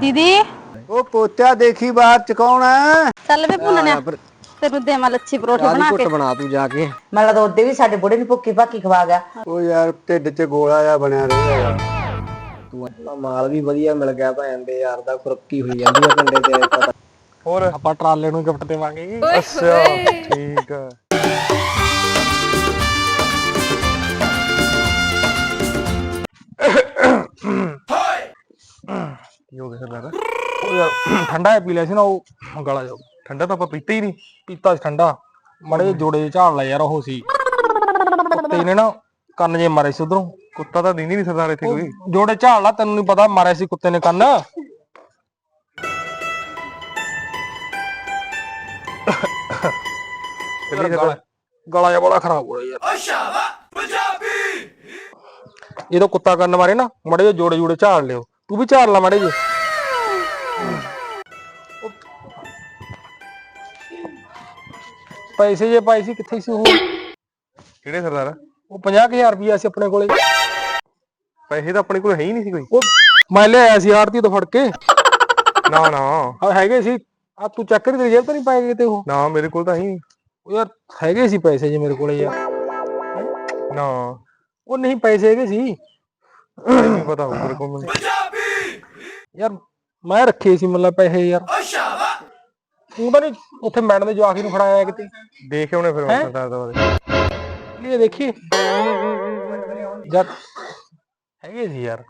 ਦੀਦੀ। ਉਹ ਪੋਤਿਆ ਦੇਖੀ ਬਾਹਰ ਚ ਕੌਣ ਹੈ? ਚੱਲ ਵੇ ਭੁੰਨਣਿਆ ਤੈਨੂੰ ਦੇਵਾਂ ਲੱਛੀ ਪਰੋਠੇ ਬਣਾ ਕੇ। ਬਣਾ ਤੂੰ ਜਾ ਕੇ। ਮੈਨੂੰ ਤਾਂ ਉਹਦੇ ਵੀ ਸਾਡੇ ਬੁੜੇ ਨੂੰ ਭੁੱਕੀ ਭਾਕੀ ਖਵਾ ਗਿਆ। ਉਹ ਯਾਰ ਢਿੱਡ 'ਚ ਗੋਲਾ ਜਿਹਾ ਬਣਿਆ ਰਹਿੰਦਾ ਤੂੰ ਮਾਲ ਵੀ ਵਧੀਆ ਮਿਲ ਗਿਆ ਭੈਣ ਦੇ ਯਾਰ ਦਾ ਖੁਰਕੀ ਹੋਈ ਜਾਂਦੀ ਆ ਕੰਡੇ ਤੇ। ਪਤਾ ਹੋਰ? ਆਪਾਂ ਟਰਾਲੇ ਨੂੰ ਗਿਫਟ ਦੇਵਾਂਗੇ ਅੱਛਾ ਠੀਕ ਆ। ਕੀ ਹੋ ਗਿਆ ਸਰਦਾਰ ਉਹ ਯਾਰ ਠੰਡਾ ਜਿਹਾ ਪੀ ਲਿਆ ਸੀ ਨਾ ਉਹ ਗਲਾ ਜਾ ਠੰਡਾ ਤਾਂ ਆਪਾਂ ਪੀਤਾ ਹੀ ਨਹੀਂ ਪੀਤਾ ਸੀ ਠੰਡਾ। ਮੜੇ ਜੋੜੇ ਜਿਹੇ ਝਾੜ ਲਿਆ ਯਾਰ ਉਹ ਸੀ। ਕੁੱਤੇ ਨੇ ਨਾ ਕੰਨ ਜੇ ਮਾਰੇ ਸੀ ਉਧਰੋਂ। ਕੁੱਤਾ ਤਾਂ ਦਿੰਦੀ ਨਹੀਂ ਸਰਦਾਰ ਇੱਥੇ ਕੋਈ। ਜੋੜੇ ਝਾੜ ਲਾ ਤੈਨੂੰ ਨਹੀਂ ਪਤਾ ਮਾਰੇ ਸੀ ਕੁੱਤੇ ਨੇ ਕੰਨ। ਗਲਾ ਜਿਹਾ ਬੜਾ ਖਰਾਬ ਹੋ ਰਿਹਾ ਯਾਰ। ਜਦੋਂ ਕੁੱਤਾ ਕੰਨ ਮਾਰੇ ਨਾ ਮੜੇ ਜਿਹੇ ਜੋੜੇ ਜੋੜੇ ਝਾੜ ਲਿਓ। ਤੂੰ ਵੀ ਝਾੜ ਲਾ ਮੜੇ ਜੇ ਪੈਸੇ ਜੇ ਪਾਈ ਸੀ ਕਿੱਥੇ ਸੀ ਉਹ? ਕਿਹੜੇ ਸਰਦਾਰ? ਉਹ 50000 ਰੁਪਇਆ ਸੀ ਆਪਣੇ ਕੋਲੇ। ਪੈਸੇ ਤਾਂ ਆਪਣੇ ਕੋਲ ਹੈ ਹੀ ਨਹੀਂ ਸੀ ਕੋਈ। ਉਹ ਮੈਂ ਲਿਆਇਆ ਸੀ ਆੜਤੀ ਤੋਂ ਫੜ ਕੇ। ਨਾ ਨਾ। ਆ ਹੈਗੇ ਸੀ। ਆ ਤੂੰ ਚੱਕ ਤੇਰੀ ਜੇਬ ਤਾਂ ਨਹੀਂ ਪਾਏ ਕਿਤੇ ਉਹ? ਨਾ ਮੇਰੇ ਕੋਲ ਤਾਂ ਹੈ ਹੀ ਨਹੀਂ। ਉਹ ਯਾਰ ਹੈਗੇ ਸੀ ਪੈਸੇ ਜੇ ਮੇਰੇ ਕੋਲੇ ਯਾਰ। ਨਾ। ਉਹ ਨਹੀਂ ਪੈਸੇ ਹੈਗੇ ਸੀ। ਨਹੀਂ ਪਤਾ ਹੋਊ ਤੇਰੇ ਕੋਲ ਮੈਨੂੰ। ਯਾਰ ਮੈਂ ਰੱਖੇ ਸੀ ਮਤਲਬ ਪੈਸੇ ਯਾਰ। ਤੂੰ ਤਾਂ ਨਹੀਂ ਉੱਥੇ ਮੈਡਮ ਦੇ ਜਵਾਕ ਨੂੰ ਫੜਾਇਆ ਕਿਤੇ। ਦੇਖ ਉਹਨੇ ਫਿਰ ਹੈਂ? ਸਰਦਾਰ ਦਾ ਬਾਰੇ ਇਹ ਦੇਖੀ। ਜਦ ਹੈਗੇ ਸੀ ਯਾਰ।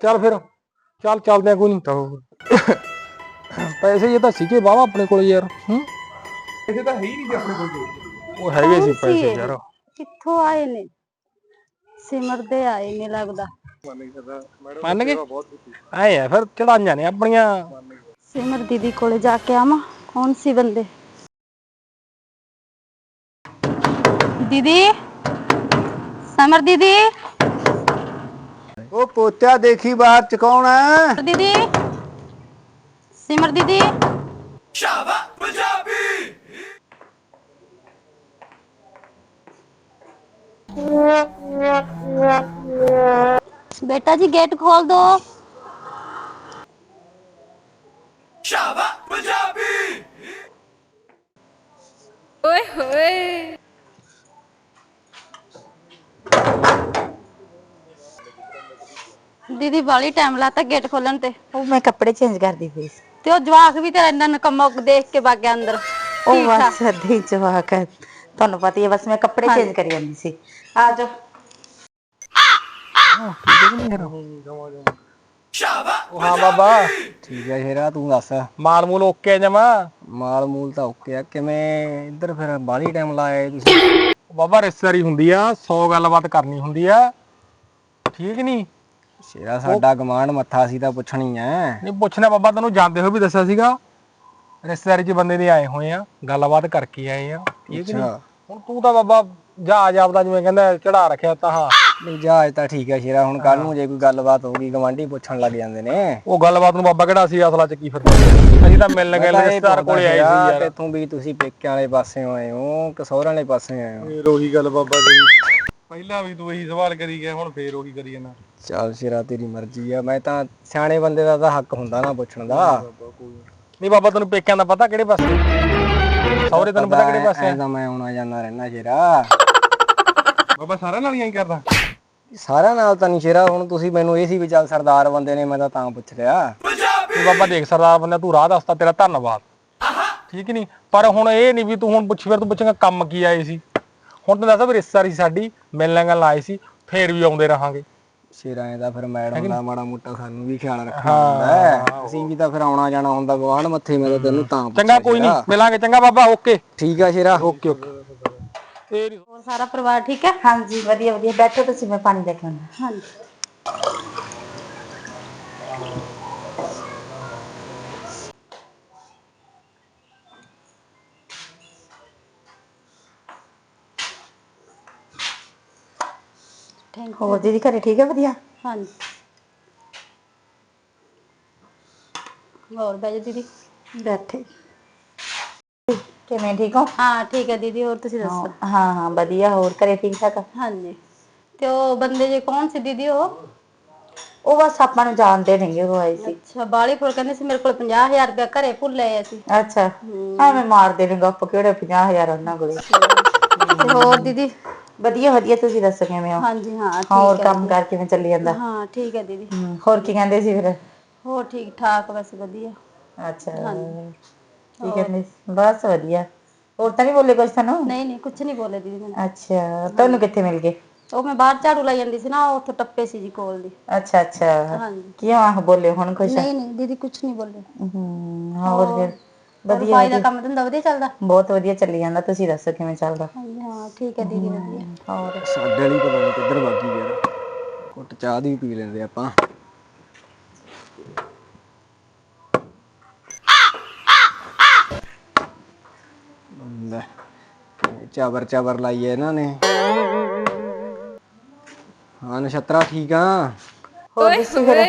ਚੱਲ ਫਿਰ ਚੱਲ ਚੱਲਦੇ ਆ ਕੋਈ ਨਹੀਂ ਪੈਸੇ ਜੇ ਤਾਂ ਸੀਗੇ ਬਾਵਾ ਆਪਣੇ ਕੋਲ ਯਾਰ ਹੂੰ। ਪੈਸੇ ਤਾਂ ਹੈ ਹੀ ਨਹੀਂ ਆਪਣੇ ਕੋਲ। ਉਹ ਹੈਗੇ ਸੀ ਪੈਸੇ? ਯਾਰ। ਕਿੱਥੋਂ ਆਏ ਨੇ? ਸਿਮਰ ਦੇ ਆਏ ਨੇ ਲੱਗਦਾ। ਮੰਨ ਗਏ ਆਏ ਆ ਫਿਰ ਚੜਾਈਆਂ ਨੇ ਆਪਣੀਆਂ। ਸਿਮਰ ਦੀਦੀ ਕੋਲੇ ਜਾ ਕੇ ਆਵਾਂ? ਕੌਣ ਸੀ ਬੰਦੇ? ਦੀਦੀ? ਸਮਰ ਦੀਦੀ? ਉਹ ਪੋਤਿਆ ਦੇਖੀ ਬਾਹਰ ਚ ਕੌਣ ਹੈ? ਦੀਦੀ? ਬੇਟਾ ਜੀ ਗੇਟ ਖੋਲ ਦੋ। ਸ਼ਾਬਾ ਪੰਜਾਬੀ! ਓਏ ਹੋਏ। ਦੀਦੀ ਬਾਲੀ ਟਾਈਮ ਲਾਤਾ ਗੇਟ ਖੋਲਣ ਤੇ। ਉਹ ਮੈਂ ਕੱਪੜੇ ਚੇਂਜ ਕਰਦੀ ਸੀ। ਤੇ ਉਹ ਜਵਾਕ ਵੀ ਤੇਰਾ ਇੰਨਾ ਨਕਮਾ ਦੇਖ ਕੇ ਬਾਗਿਆ ਅੰਦਰ। ਉਹ ਠੀਕ ਆ। ਜਵਾਕ ਹੈ ਤੁਹਾਨੂੰ ਪਤਾ ਹੀ ਹੈ ਬਸ ਮੈਂ ਕੱਪੜੇ ਚੇਂਜ ਕਰੀ ਜਾਂਦੀ ਸੀ। ਆ ਜਾਓ। ਉਹ ਹਾਂ ਬਾਬਾ। ਠੀਕ ਹੈ ਸ਼ੇਰਾ ਤੂੰ ਦੱਸ। ਮਾਲ ਮੂਲ ਓਕੇ ਜਮਾ? ਮਾਲ ਮੂਲ ਤਾਂ ਓਕੇ ਆ। ਕਿਵੇਂ ਇੱਧਰ ਫਿਰ ਬਾਹਲੀ ਟਾਈਮ ਲਾਇਆ ਤੁਸੀਂ? ਬਾਬਾ ਰਿਸ਼ਤੇਦਾਰੀ ਹੁੰਦੀ ਆ 100 ਗੱਲਬਾਤ ਕਰਨੀ ਹੁੰਦੀ ਆ। ਠੀਕ ਨਹੀਂ? ਸ਼ੇਰਾ ਸਾਡਾ ਗਮਾਂਡ ਮੱਥਾ ਸੀ ਤਾਂ ਪੁੱਛਣੀ ਐ ਨਹੀਂ ਪੁੱਛਣਾ ਬਾਬਾ ਤੈਨੂੰ ਜਾਂਦੇ ਹੋਏ ਵੀ ਦੱਸਿਆ ਸੀਗਾ। ਰਿਸ਼ਤੇਦਾਰੀ 'ਚ ਬੰਦੇ ਦੇ ਆਏ ਹੋਏ ਆ ਗੱਲਬਾਤ ਕਰਕੇ ਆਏ ਆ ਠੀਕ ਨਹੀਂ? ਅੱਛਾ। ਹੁਣ ਤੂੰ ਤਾਂ ਬਾਬਾ ਜਹਾਜ ਆਪਦਾ ਜਿਵੇਂ ਕਹਿੰਦਾ ਚੜਾ ਰੱਖਿਆ ਤਾਂ ਹਾਂ। ਨਹੀਂ ਜਹਾਜ਼ ਤਾਂ ਠੀਕ ਹੈ ਸ਼ੇਰਾ ਹੁਣ ਕੱਲ ਨੂੰ ਜੇ ਕੋਈ ਗੱਲਬਾਤ ਹੋਊਗੀ ਗਵਾਂਢੀ ਪੁੱਛਣ ਲੱਗ ਜਾਂਦੇ ਨੇ। ਉਹ ਗੱਲਬਾਤ ਨੂੰ ਬਾਬਾ ਕਿਹੜਾ ਸੀ ਅਸਲਾ 'ਚ ਕੀ ਫਿਰਦਾ ਅਸੀਂ ਤਾਂ ਮਿਲਣ ਗਏ ਰਿਸ਼ਤੇਦਾਰ ਕੋਲੇ ਆਏ ਸੀ ਯਾਰ। ਤੂੰ ਵੀ ਤੁਸੀਂ ਪੇਕਿਆਂ ਵਾਲੇ ਪਾਸੇ ਆਏ ਹੋ ਕਿ ਸਹੁਰਿਆਂ ਵਾਲੇ ਪਾਸੇ ਆਏ ਹੋ? ਫੇਰ ਉਹੀ ਗੱਲ ਬਾਬਾ ਜੀ। ਪਹਿਲਾਂ ਵੀ ਤੂੰ ਇਹੀ ਸਵਾਲ ਕਰੀ ਗਿਆ ਹੁਣ ਫੇਰ ਉਹੀ ਕਰੀ ਜਾਂਦਾ। ਚੱਲ ਸ਼ੇਰਾ ਤੇਰੀ ਮਰਜ਼ੀ ਆ। ਮੈਂ ਤਾਂ ਸਿਆਣੇ ਬੰਦੇ ਦਾ ਤਾਂ ਹੱਕ ਹੁੰਦਾ ਨਾ ਪੁੱਛਣ ਦਾ। ਨਹੀਂ ਬਾਬਾ ਤੈਨੂੰ ਪੇਕਿਆਂ ਦਾ ਪਤਾ ਕਿਹੜੇ ਪਾਸੇ? ਸਹੁਰੇ ਤੈਨੂੰ ਪਤਾ ਕਿਹੜੇ ਪਾਸੇ ਐ? ਤਾਂ ਮੈਂ ਆਉਣਾ ਜਾਂਦਾ ਰਹਿਣਾ ਸ਼ੇਰਾ। ਬਾਬਾ ਸਾਰਿਆਂ ਨਾਲ ਹੀ ਐਂ ਕਰਦਾ? ਸਾਰਿਆਂ ਨਾਲ ਤਾਂ ਨਹੀਂ ਸ਼ੇਰਾ ਹੁਣ ਤੁਸੀਂ ਮੈਨੂੰ ਇਹ ਸੀ ਵੀ ਚੱਲ ਸਰਦਾਰ ਬੰਦੇ ਨੇ ਮੈਂ ਤਾਂ ਤਾਂ ਪੁੱਛ ਲਿਆ। ਤੂੰ ਬਾਬਾ ਦੇਖ ਸਰਦਾਰ ਬੰਦਾ ਤੂੰ ਰਾਹ ਦੱਸਤਾ ਤੇਰਾ ਧੰਨਵਾਦ। ਠੀਕ ਨਹੀਂ ਪਰ ਹੁਣ ਇਹ ਨਹੀਂ ਵੀ ਤੂੰ ਹੁਣ ਪੁੱਛ ਫਿਰ ਤੂੰ ਪੁੱਛੇਗਾ ਕੰਮ ਕੀ ਆਏ ਸੀ। ਹੁਣ ਤੂੰ ਦੱਸ ਵੀ ਰਿਸ਼ਤੇਦਾਰੀ ਸਾਡੀ ਮਿਲਣ ਗੱਲ ਆਏ ਸੀ ਫੇਰ ਵੀ ਆਉਂਦੇ ਰਹਾਂਗੇ। ਸ਼ੇਰਾ ਇਹਦਾ ਫਿਰ ਮੈਡਮ ਦਾ ਮਾੜਾ ਮੋਟਾ ਸਾਨੂੰ ਵੀ ਖਿਆਲ ਰੱਖਣਾ ਹੁੰਦਾ ਹੈ। ਅਸੀਂ ਵੀ ਤਾਂ ਫਿਰ ਆਉਣਾ ਜਾਣਾ ਹੁੰਦਾ ਗਵਾਂਢ ਮੱਥੇ ਮੈਂ ਤਾਂ ਤੈਨੂੰ ਤਾਂ ਚੰਗਾ ਕੋਈ ਨਹੀਂ। ਮਿਲਾਂਗੇ। ਚੰਗਾ ਬਾਬਾ ਓਕੇ। ਠੀਕ ਆ ਸ਼ੇਰਾ। Okay okay. ਤੇਰੀ ਹੋਰ ਸਾਰਾ ਪਰਿਵਾਰ ਠੀਕ ਹੈ? ਹਾਂਜੀ ਵਧੀਆ ਵਧੀਆ। ਬੈਠੋ ਤੁਸੀਂ ਮੈਂ ਪਾਣੀ ਲੈ ਕੇ ਆਉਂਦਾ ਹਾਂਜੀ। ਥੈਂਕ ਹੋਰ ਦੀਦੀ ਘਰੇ ਠੀਕ ਹੈ ਵਧੀਆ? ਹਾਂਜੀ। ਹੋਰ ਬੈਜੋ ਦੀਦੀ। ਬੈਠੇ। ਕਿਵੇਂ ਠੀਕ ਹੋ? ਹਾਂ ਠੀਕ ਹੈ ਦੀਦੀ ਹੋਰ ਤੁਸੀਂ ਦੱਸੋ? ਹਾਂ ਹਾਂ ਵਧੀਆ ਹੋਰ ਘਰੇ ਠੀਕ ਠਾਕ ਹਾਂਜੀ। ਕਿ ਉਹ ਬੰਦੇ ਜੇ ਕੌਣ ਸੀ ਦੀਦੀ ਉਹ? ਉਹ ਬਸ ਆਪਾਂ ਨੂੰ ਜਾਣਦੇ ਨਹੀਂਗੇ ਉਹ ਆਏ ਸੀ। ਅੱਛਾ ਬਾਲੀਪੁਰ ਕਹਿੰਦੇ ਸੀ ਮੇਰੇ ਕੋਲ 50000 ਰੁਪਇਆ ਘਰੇ ਭੁੱਲ ਆਏ ਸੀ ਅੱਛਾ ਐਵੇਂ ਮਾਰਦੇ ਨੇ ਗੱਪ ਕਿਹੜੇ 50000 ਉਹਨਾਂ ਕੋਲੇ? ਤੇ ਹੋਰ ਦੀਦੀ? ਵਧੀਆ ਵਧੀਆ ਤੁਸੀਂ ਦੱਸੋ ਕਿਵੇਂ ਹੋ? ਹਾਂਜੀ ਹਾਂ ਹੋਰ ਹੈ ਕੰਮ ਕਰ ਕਿਵੇਂ ਚੱਲੀ ਜਾਂਦਾ? ਹਾਂ ਠੀਕ ਹੈ ਦੀਦੀ। ਹਮ, ਹੋਰ ਕੀ ਕਹਿੰਦੇ ਸੀ ਫਿਰ? ਹੋਰ ਠੀਕ ਠਾਕ ਬਸ ਵਧੀਆ। ਅੱਛਾ ਕੀ ਕਹਿੰਦੇ ਸੀ? ਬਸ ਵਧੀਆ। ਹੋਰ ਤਾਂ ਨਹੀਂ ਬੋਲੇ ਕੁਝ ਤੁਹਾਨੂੰ? ਨਹੀਂ ਨਹੀਂ ਕੁਝ ਨਹੀਂ ਬੋਲੇ ਦੀਦੀ ਮੈਨੂੰ। ਅੱਛਾ ਤੁਹਾਨੂੰ ਕਿੱਥੇ ਮਿਲ ਗਏ? ਉਹ ਮੈਂ ਬਾਹਰ ਝਾੜੂ ਲਾਈ ਜਾਂਦੀ ਸੀ ਨਾ ਉੱਥੇ ਟੱਪੇ ਸੀ ਜੀ ਕੋਲ ਦੀ। ਅੱਛਾ ਅੱਛਾ। ਹਾਂਜੀ। ਕਿਉਂ ਆਹ ਬੋਲੇ ਹੁਣ ਕੁਛ? ਨਹੀਂ ਨਹੀਂ ਦੀਦੀ ਕੁਝ ਨਹੀਂ ਬੋਲੇ। ਹਮ, ਹੋਰ ਫਿਰ? ਵਧੀਆ ਭਾਈ ਦਾ ਕੰਮ ਧੰਦਾ ਵਧੀਆ ਚੱਲਦਾ? ਬਹੁਤ ਵਧੀਆ ਚੱਲੀ ਜਾਂਦਾ ਤੁਸੀਂ ਦੱਸੋ ਕਿਵੇਂ ਚੱਲਦਾ? ਹਾਂਜੀ ਹਾਂ ਠੀਕ ਹੈ ਦੀਦੀ ਵਧੀਆ। ਹੋਰ? ਸਾਡੇ ਵਾਲੀ ਪਤਾ ਨਹੀਂ ਕਿੱਧਰ ਬਾਗੀ ਯਾਰ। ਕੁੱਟ ਚਾਹ ਦੀ ਵੀ ਪੀ ਲੈਂਦੇ ਆਪਾਂ। ਲੈ ਚਾਵਰ ਚਾਵਰ ਲਾਈਏ ਇਹਨਾਂ ਨੇ। ਹਾਂ ਨਛੱਤਰਾ ਠੀਕ ਆ। ਹੋਰ ਦੱਸੋ ਫਿਰ।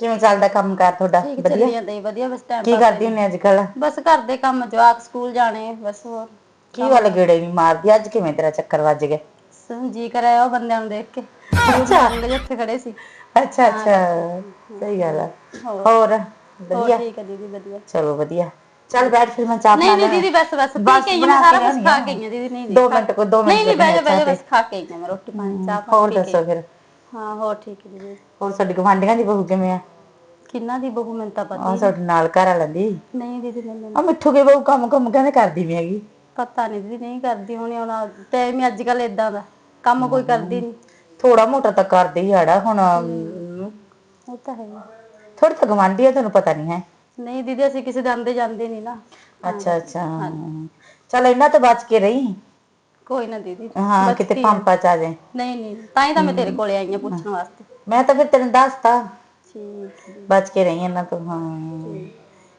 ਕਿਵੇਂ ਚੱਲਦਾ ਕੰਮ ਕਾਰ ਤੁਹਾਡਾ? ਠੀਕ ਚੱਲੀ ਜਾਂਦਾ ਜੀ ਵਧੀਆ ਬਸ ਟਾਈਮ ਕੀ ਕਰਦੀ ਹੁੰਨੇ ਅੱਜ ਕੱਲ ਬਸ ਘਰ ਦੇ ਕੰਮ ਜਵਾਕ ਸਕੂਲ ਜਾਣੇ ਬਸ ਹੋਰ। ਕੀ ਵਾਲੇ ਗੇੜੇ ਨਹੀਂ ਮਾਰਦੀ ਅੱਜ ਕਿਵੇਂ ਤੇਰਾ ਚੱਕਰ ਵੱਜ ਗਿਆ? ਸ- ਜੀ ਕਰਿਆ ਉਹ ਬੰਦਿਆਂ ਨੂੰ ਦੇਖ ਕੇ। ਅੱਛਾ। ਜਿੱਥੇ ਖੜੇ ਸੀ। ਅੱਛਾ ਅੱਛਾ। ਸਹੀ ਗੱਲ ਆ। ਹੋਰ। ਹੋਰ? ਹੋਰ ਵਧੀਆ? ਠੀਕ ਹੈ ਦੀਦੀ ਵਧੀਆ। ਚਲੋ ਵਧੀਆ। ਚੱਲ ਬੈਠ ਫਿਰ ਮੈਂ ਚਾਹ ਨਹੀਂ ਬਣਾ ਨਹੀਂ ਦੀਦੀ ਬਸ ਬਸ। ਪੀ ਬਸ ਕੇ ਆਈ ਹਾਂ, ਬਣਾ ਸਾਰਾ ਕੇ ਕੁਝ ਖਾ ਕੇ ਆਈ ਹਾਂ ਦੀਦੀ। ਨਹੀਂ ਦੋ ਮਿੰਟ ਕੋ ਦੋ ਨਹੀਂ ਮਿੰਟ ਨਹੀਂ ਜਾ ਜਾ ਚਾਹ ਬਸ ਖਾ ਕੇ ਆਈ ਹਾਂ ਮੈਂ ਰੋਟੀ ਪਾਣੀ ਚਾਹ ਤੇ। ਪਾਣੀ ਹੋਰ ਪੀ ਕੇ ਦੱਸੋ ਫਿਰ? ਹਾਂ ਹੋਰ ਠੀਕ ਹੈ ਦੀਦੀ। ਹੋਰ ਸਾਡੀ ਗਵਾਂਢੀਆਂ ਦੀ ਬਹੂ ਕਿਵੇਂ ਆ? ਕਿੰਨਾ ਦੀ ਬਹੂ ਮੈਨੂੰ ਤਾਂ ਪਤਾ ਆ ਸਾਡੇ ਨਾਲ ਘਰ ਵਾਲਾ ਦੀ? ਨਹੀਂ ਦੀਦੀ ਮੈਨੂੰ ਆ ਮਿੱਠੂ ਕੇ ਬਹੂ ਕੰਮ ਕੰਮ ਕਹਿੰਦੇ ਕਰਦੀ ਵੀ ਹੈਗੀ। ਪਤਾ ਨਹੀਂ ਦੀਦੀ ਨਹੀਂ ਕਰਦੀ ਹੋਣੀ ਹੁਣ ਟਾਈਮ ਹੀ ਅੱਜ ਕੱਲ ਇਦਾਂ ਦਾ ਕੰਮ ਕੋਈ ਕਰਦੀ ਨਹੀਂ ਥੋੜਾ ਮੋਟਾ ਤਾਂ ਕਰਦੀ ਆੜਾ ਹੁਣ ਉਹ ਤਾਂ ਹੈ। ਹੀ। ਥੋੜੀ ਤਾਂ ਗਵਾਂਢੀ ਆ ਤੁਹਾਨੂੰ ਪਤਾ ਨਹੀਂ ਹੈ। ਨਹੀਂ ਦੀਦੀ ਅਸੀਂ ਕਿਸੇ ਦੇ ਆਂਦੇ ਜਾਂਦੇ ਨਹੀਂ ਨਾ। ਅੱਛਾ ਅੱਛਾ ਚਲ ਇਹਨਾਂ ਤੋਂ ਬਚ ਕੇ ਰਹੀ। ਕੋਈ ਨਾ ਦੀਦੀ ਹਾਂ ਕਿਤੇ ਪੰਪਾ ਚ ਆ ਜਾਏ ਨਹੀਂ ਨਹੀਂ ਤਾਂ ਹੀ ਤਾਂ ਮੈਂ ਤੇਰੇ ਕੋਲੇ ਆਈ ਹਾਂ ਪੁੱਛਣ ਵਾਸਤੇ। ਮੈਂ ਤਾਂ ਫਿਰ ਤੈਨੂੰ ਦੱਸਤਾ। ਠੀਕ ਹੈ। ਬਚ ਕੇ ਰਹੀ ਇਹਨਾਂ ਤੋਂ ਹਾਂ।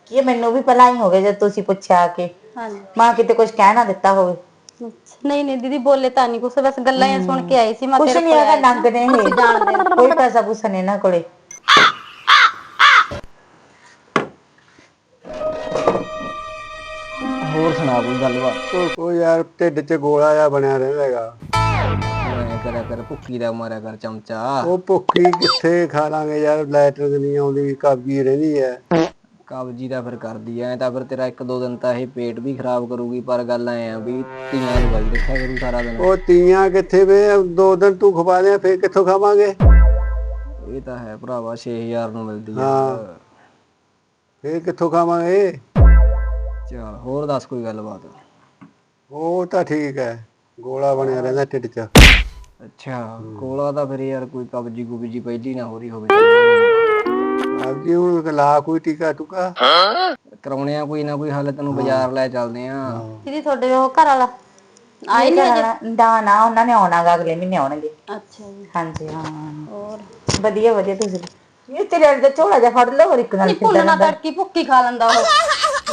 ਕੀ ਮੈਨੂੰ ਵੀ ਪਹਿਲਾਂ ਹੀ ਹੋ ਗਿਆ ਜਦ ਤੁਸੀਂ ਪੁੱਛਿਆ ਕਿ ਹਾਂਜੀ। ਮਾਂ ਕਿਤੇ ਕੁਝ ਕਹਿ ਨਾ ਦਿੱਤਾ ਹੋਵੇ। ਅੱਛਾ। ਨਹੀਂ ਨਹੀਂ ਦੀਦੀ ਬੋਲੇ ਤਾਂ ਨਹੀਂ ਕੁਛ ਬਸ ਗੱਲਾਂ ਹੀ ਸੁਣ ਕੇ ਆਈ ਸੀ ਮੈਂ ਕੁਛ ਤੇਰੇ ਨਹੀਂ ਕੋਲ ਹੈਗਾ ਆਈ ਨੰਗ ਨੇ ਇਹ। ਕੋਈ ਪੈਸਾ ਪੂਸਾ ਨਹੀਂ ਇਹਨਾਂ ਕੋਲੇ। ਸੁਣਾ ਕੋਈ ਗੱਲਬਾਤ ਉਹ ਉਹ ਯਾਰ ਢਿੱਡ 'ਚ ਗੋਲਾ ਜਿਹਾ ਬਣਿਆ ਰਹਿੰਦਾ ਹੈਗਾ। ਐਂ ਕਰਿਆ ਕਰ ਭੁੱਕੀ ਦਾ ਮਾਰਿਆ ਕਰ ਚਮਚਾ। ਉਹ ਭੁੱਖੀ ਕਿੱਥੇ ਖਾ ਲਾਂਗੇ ਯਾਰ ਲੈਟਰ ਨਹੀਂ ਆਉਂਦੀ ਕਬਜੀ ਰਹਿੰਦੀ ਐ। ਕਬਜੀ ਦਾ ਫਿਰ ਕਰਦੀ ਐ ਤਾਂ ਫਿਰ ਤੇਰਾ ਇੱਕ ਦੋ ਦਿਨ ਤਾਂ ਇਹ ਪੇਟ ਵੀ ਖਰਾਬ ਕਰੂਗੀ ਪਰ ਗੱਲ ਐ ਆ ਵੀ ਧੀਆਂ ਨੂੰ ਵਾਈ ਰੱਖਿਆ ਕਰੂ ਸਾਰਾ ਦਿਨ। ਉਹ ਤੀਆਂ ਕਿੱਥੇ ਵੇ ਦੋ ਦਿਨ ਤੂੰ ਖਵਾ ਦੇ ਫੇਰ ਕਿੱਥੋਂ ਖਾਵਾਂਗੇ? ਇਹ ਤਾਂ ਹੈ ਭਰਾਵਾ 6000 ਨੂੰ ਮਿਲਦੀ ਆ ਹਾਂ। ਫੇਰ ਕਿੱਥੋਂ ਖਾਵਾਂਗੇ? ਚਲ ਹੋਰ ਦੱਸ ਕੋਈ ਗੱਲਬਾਤ? ਉਹ ਤਾਂ ਠੀਕ ਹੈ ਗੋਲਾ ਬਣਿਆ ਰਹਿੰਦਾ ਢਿੱਡ 'ਚ। ਅੱਛਾ ਕੋਲਾ ਤਾਂ ਫਿਰ ਯਾਰ ਕੋਈ ਕਬਜੀ ਕੁਬਜੀ ਪਹਿਲੀ ਨਾ ਹੋ ਰਹੀ ਹੋਵੇ। ਆਪਜੀ ਹੁਣ ਲਾ ਕੋਈ ਟੀਕਾ ਟੁਕਾ। ਕਰਾਉਣੇ ਆ ਕੋਈ ਨਾ ਕੋਈ ਹੱਲ ਤੈਨੂੰ ਬਾਜ਼ਾਰ ਲੈ ਚੱਲਦੇ ਆ। ਦੀਦੀ ਤੁਹਾਡੇ ਉਹ ਘਰ ਵਾਲਾ? ਆਏ ਨਹੀਂ ਅਜੇ ਨਾ ਨਾ ਉਹਨਾਂ ਨੇ ਆਉਣਾਗਾ ਅਗਲੇ ਮਹੀਨੇ ਆਉਣਗੇ। ਅੱਛਾ ਜੀ। ਹਾਂਜੀ ਹਾਂ। ਹੋਰ? ਵਧੀਆ ਵਧੀਆ ਤੁਸੀਂ ਇਹ ਤੇਰੇ ਵਾਲੇ ਦਾ ਝੋਲਾ ਜਿਹਾ ਫੜ ਲਓ ਹੋਰ ਇੱਕ ਨਾਲ ਨਹੀਂ ਭੁੱਲਣਾ ਤੜਕੀ ਭੁੱਕੀ ਖਾ ਲੈਂਦਾ ਉਹ।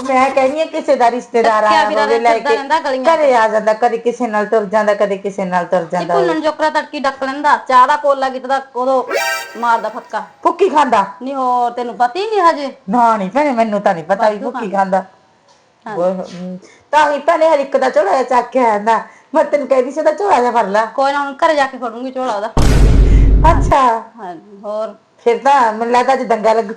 ਮੈਂ ਕਹਿੰਦੀ ਹਾਂ ਕਿਸੇ ਦਾ ਰਿਸ਼ਤੇਦਾਰ ਟੱਕਿਆ ਆਇਆ ਫਿਰਾ ਹੋਵੇ ਲੈ ਫਿਰਦਾ ਕੇ ਰਹਿੰਦਾ ਗਲੀਆਂ ਘਰੇ ਆ ਜਾਂਦਾ ਕਦੇ ਕਿਸੇ ਨਾਲ ਤੁਰ ਜਾਂਦਾ ਕਦੇ ਕਿਸੇ ਨਾਲ ਤੁਰ ਜਾਂਦਾ ਭੁੱਲਣ ਜੋਕਰਾ ਤੜਕੀ ਡੱਕ ਲੈਂਦਾ ਚਾਹ ਦਾ ਕੋਲਾ ਕੀਤਾ ਉਦੋਂ ਮਾਰਦਾ ਫੱਕਾ। ਭੁੱਕੀ ਖਾਂਦਾ? ਨਹੀਂ ਹੋਰ ਤੈਨੂੰ ਪਤਾ ਹੀ ਨਹੀਂ ਹਜੇ। ਨਾ ਨਹੀਂ ਭੈਣੇ ਮੈਨੂੰ ਤਾਂ ਨਹੀਂ ਪਤਾ ਵੀ ਭੁੱਕੀ ਖਾਂਦਾ। ਉਹ, ਹਮ, ਤਾਂ ਹੀ ਭੈਣੇ ਹਰ ਇੱਕ ਦਾ ਝੋਲਾ ਜਿਹਾ ਚੱਕ ਕੇ ਆਂਦਾ ਮੈਂ ਤੈਨੂੰ ਕਹਿੰਦੀ ਸੀ ਉਹਦਾ ਝੋਲਾ ਜਿਹਾ ਫੜ ਲਾ। ਕੋਈ ਨਾ ਹੁਣ ਘਰੇ ਜਾ ਕੇ ਫੜੂੰਗੀ ਝੋਲਾ ਉਹਦਾ। ਅੱਛਾ। ਹਾਂ ਹੋਰ। ਫਿਰ ਤਾਂ ਮੈਨੂੰ ਲੱਗਦਾ ਅੱਜ ਦੰਗਾ ਲੱਗ।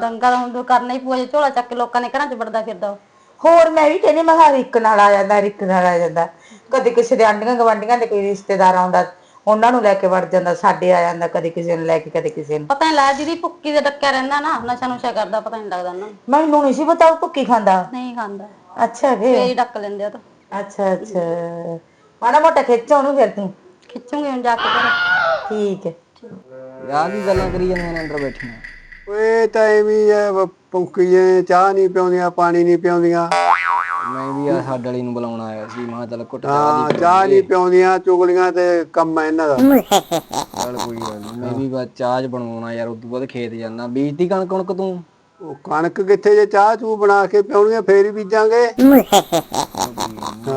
ਦੰਗਾ ਤਾਂ ਹੁਣ ਕਰਨਾ ਹੀ ਪਊ ਜੇ ਝੋਲਾ ਚੱਕ ਕੇ ਲੋਕਾਂ ਨੇ ਘਰਾਂ 'ਚ ਵੜਦਾ ਫਿਰਦਾ ਉਹ। ਹੋਰ ਮੈਂ ਵੀ ਕਹਿੰਦੀ ਮੈਂ ਹਰ ਇੱਕ ਨਾਲ ਆ ਜਾਂਦਾ ਹਰ ਇੱਕ ਨਾਲ ਆ ਜਾਂਦਾ। ਕਦੇ ਕਿਸੇ ਦੇ ਆਂਢੀਆਂ ਗਵਾਂਢੀਆਂ ਦੇ ਕੋਈ ਰਿਸ਼ਤੇਦਾਰ ਆਉਂਦਾ ਉਹਨਾਂ ਨੂੰ ਲੈ ਕੇ ਵੜ ਜਾਂਦਾ ਸਾਡੇ ਆ ਜਾਂਦਾ ਕਦੇ ਕਿਸੇ ਨੂੰ ਲੈ ਕੇ ਕਦੇ ਕਿਸੇ ਨੂੰ। ਪਤਾ ਨਹੀਂ ਲੱਗਦਾ ਦੀਦੀ ਭੁੱਕੀ ਦੇ ਡੱਕਿਆ ਰਹਿੰਦਾ ਨਾ ਨਸ਼ਾ ਨੁਸ਼ਾ ਕਰਦਾ ਪਤਾ ਨਹੀਂ ਲੱਗਦਾ ਉਹਨਾਂ ਨੂੰ। ਮੈਨੂੰ ਨਹੀਂ ਸੀ ਪਤਾ ਉਹ ਭੁੱਕੀ ਖਾਂਦਾ? ਨਹੀਂ ਖਾਂਦਾ। ਅੱਛਾ ਫੇਰ? ਕੇ ਹੀ ਡੱਕ ਲੈਂਦੇ ਆ ਤਾਂ। ਅੱਛਾ ਅੱਛਾ। ਮਾੜਾ ਮੋਟਾ ਖਿੱਚ ਉਹਨੂੰ ਫਿਰ ਤੂੰ। ਖਿੱਚੂਗੀ ਹੁਣ ਜਾ ਕੇ। ਘਰੇ ਠੀਕ ਹੈ। ਯਾਰ ਕੀ ਗੱਲਾਂ ਕਰੀ ਜਾਂਦੀਆਂ ਨੇ ਅੰਦਰ ਬੈਠੀਆਂ। ਓਏ ਤਾਂ ਐਵੇਂ ਐ ਪੁੰਕੀਏ ਚਾਹ ਨਹੀਂ ਪਿਉਂਦੀਆਂ ਪਾਣੀ ਨਹੀਂ ਪਿਉਂਦੀਆਂ। ਮੈਂ ਵੀ ਆ ਸਾਡੇ ਵਾਲੀ ਨੂੰ ਬੁਲਾਉਣ ਆਇਆ ਸੀ ਮੈਂ ਕਿਹਾ ਚੱਲ ਕੁੱਟ ਚਾਹ ਹਾਂ ਦੀ ਚਾਹ ਨਹੀਂ ਪਿਉਂਦੀਆਂ ਚੁਗਲੀਆਂ ਤੇ ਕੰਮ ਐ ਇਹਨਾਂ ਦਾ। ਚੱਲ ਕੋਈ ਗੱਲ ਨੀ ਮੈਂ ਵੀ ਬਸ ਚਾਹ ਚ ਬਣਵਾਉਣਾ ਯਾਰ ਉਦੋਂ ਬਾਅਦ ਖੇਤ ਜਾਂਦਾ। ਬੀਜਦੀ ਕਣਕ ਕਣਕ ਤੂੰ? ਉਹ ਕਣਕ ਕਿੱਥੇ ਜੇ ਚਾਹ ਚੂ ਬਣਾ ਕੇ ਪਿਉਣੀਆਂ ਫੇਰ ਹੀ ਬੀਜਾਂਗੇ।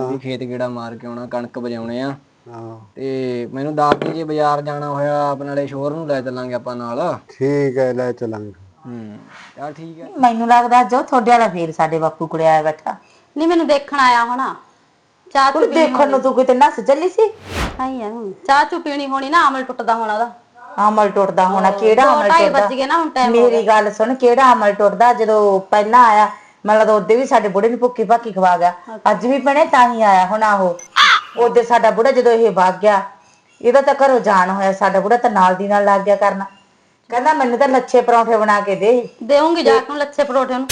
ਵੀ ਖੇਤ ਗੇੜਾ ਮਾਰ ਕੇ ਆਉਣਾ ਕਣਕ ਵਜਾਉਣੇ ਆ। ਹਾਂ। ਤੇ ਮੈਨੂੰ ਦੱਸ ਦੇ ਜੇ ਬਾਜ਼ਾਰ ਜਾਣਾ ਹੋਇਆ ਆਪਣੇ ਨਾਲੇ ਸ਼ੋਰ ਨੂੰ ਲੈ ਚੱਲਾਂਗੇ ਆਪਾਂ ਨਾਲ। ਠੀਕ ਹੈ ਲੈ ਚਲਾਂਗੇ। ਹੂੰ ਚੱਲ ਠੀਕ ਹੈ। ਮੈਨੂੰ ਲੱਗਦਾ ਜੋ ਤੁਹਾਡੇ ਵਾਲਾ ਫੇਰ ਸਾਡੇ ਬਾਪੂ ਕੋਲੇ ਆਇਆ ਬੈਠਾ। ਨਹੀਂ ਮੈਨੂੰ ਦੇਖਣ ਆਇਆ ਹੋਣਾ। ਚਾਹ ਹੁਣ ਦੇਖਣ ਨੂੰ ਤੂੰ ਕਿਤੇ ਨੱਸ ਚੱਲੀ ਸੀ? ਆਈ ਆ ਚਾਹ ਚੁ ਪੀਣੀ ਹੋਣੀ ਨਾ ਅਮਲ ਟੁੱਟਦਾ ਹੋਣਾ ਉਹਦਾ। ਅਮਲ ਟੁੱਟਦਾ ਹੋਣਾ ਕਿਹੜਾ ਦੋ ਅਮਲ ਢਾਈ ਟੁੱਟਦਾ? ਵੱਜ ਗਏ ਨਾ ਹੁਣ ਟਾਈਮ ਮੇਰੀ ਗੱਲ ਸੁਣ ਕਿਹੜਾ ਅਮਲ ਟੁੱਟਦਾ? ਜਦੋਂ ਪਹਿਲਾਂ ਆਇਆ ਮੈਨੂੰ ਲੱਗਦਾ ਉਹਦੇ ਵੀ ਸਾਡੇ ਬੁੜੇ ਨੂੰ ਭੁੱਕੀ ਭਾਕੀ ਖਵਾ ਗਿਆ। ਅੱਜ ਵੀ ਭੈਣੇ ਤਾਂ ਹੀ ਆਇਆ ਹੁਣ ਆਹੋ ਉਹਦੇ ਸਾਡਾ ਬੁੜਾ ਜਦੋਂ ਇਹ ਵਗ ਗਿਆ ਇਹਦਾ ਤਾਂ ਘਰੋਂ ਜਾਣ ਹੋਇਆ ਸਾਡਾ ਬੁੜਾ ਤਾਂ ਨਾਲ ਦੀ ਨਾਲ ਲੱਗ ਗਿਆ ਕਰਨਾ। ਕਹਿੰਦਾ ਮੈਨੂੰ ਤਾਂ ਲੱਛੇ ਪਰੌਂਠੇ ਬਣਾ ਕੇ ਦੇ। ਦੇਉਂਗੀ ਜਾ ਕੇ ਨੂੰ ਲੱਛੇ ਪਰੋਠੇ ਨੂੰ।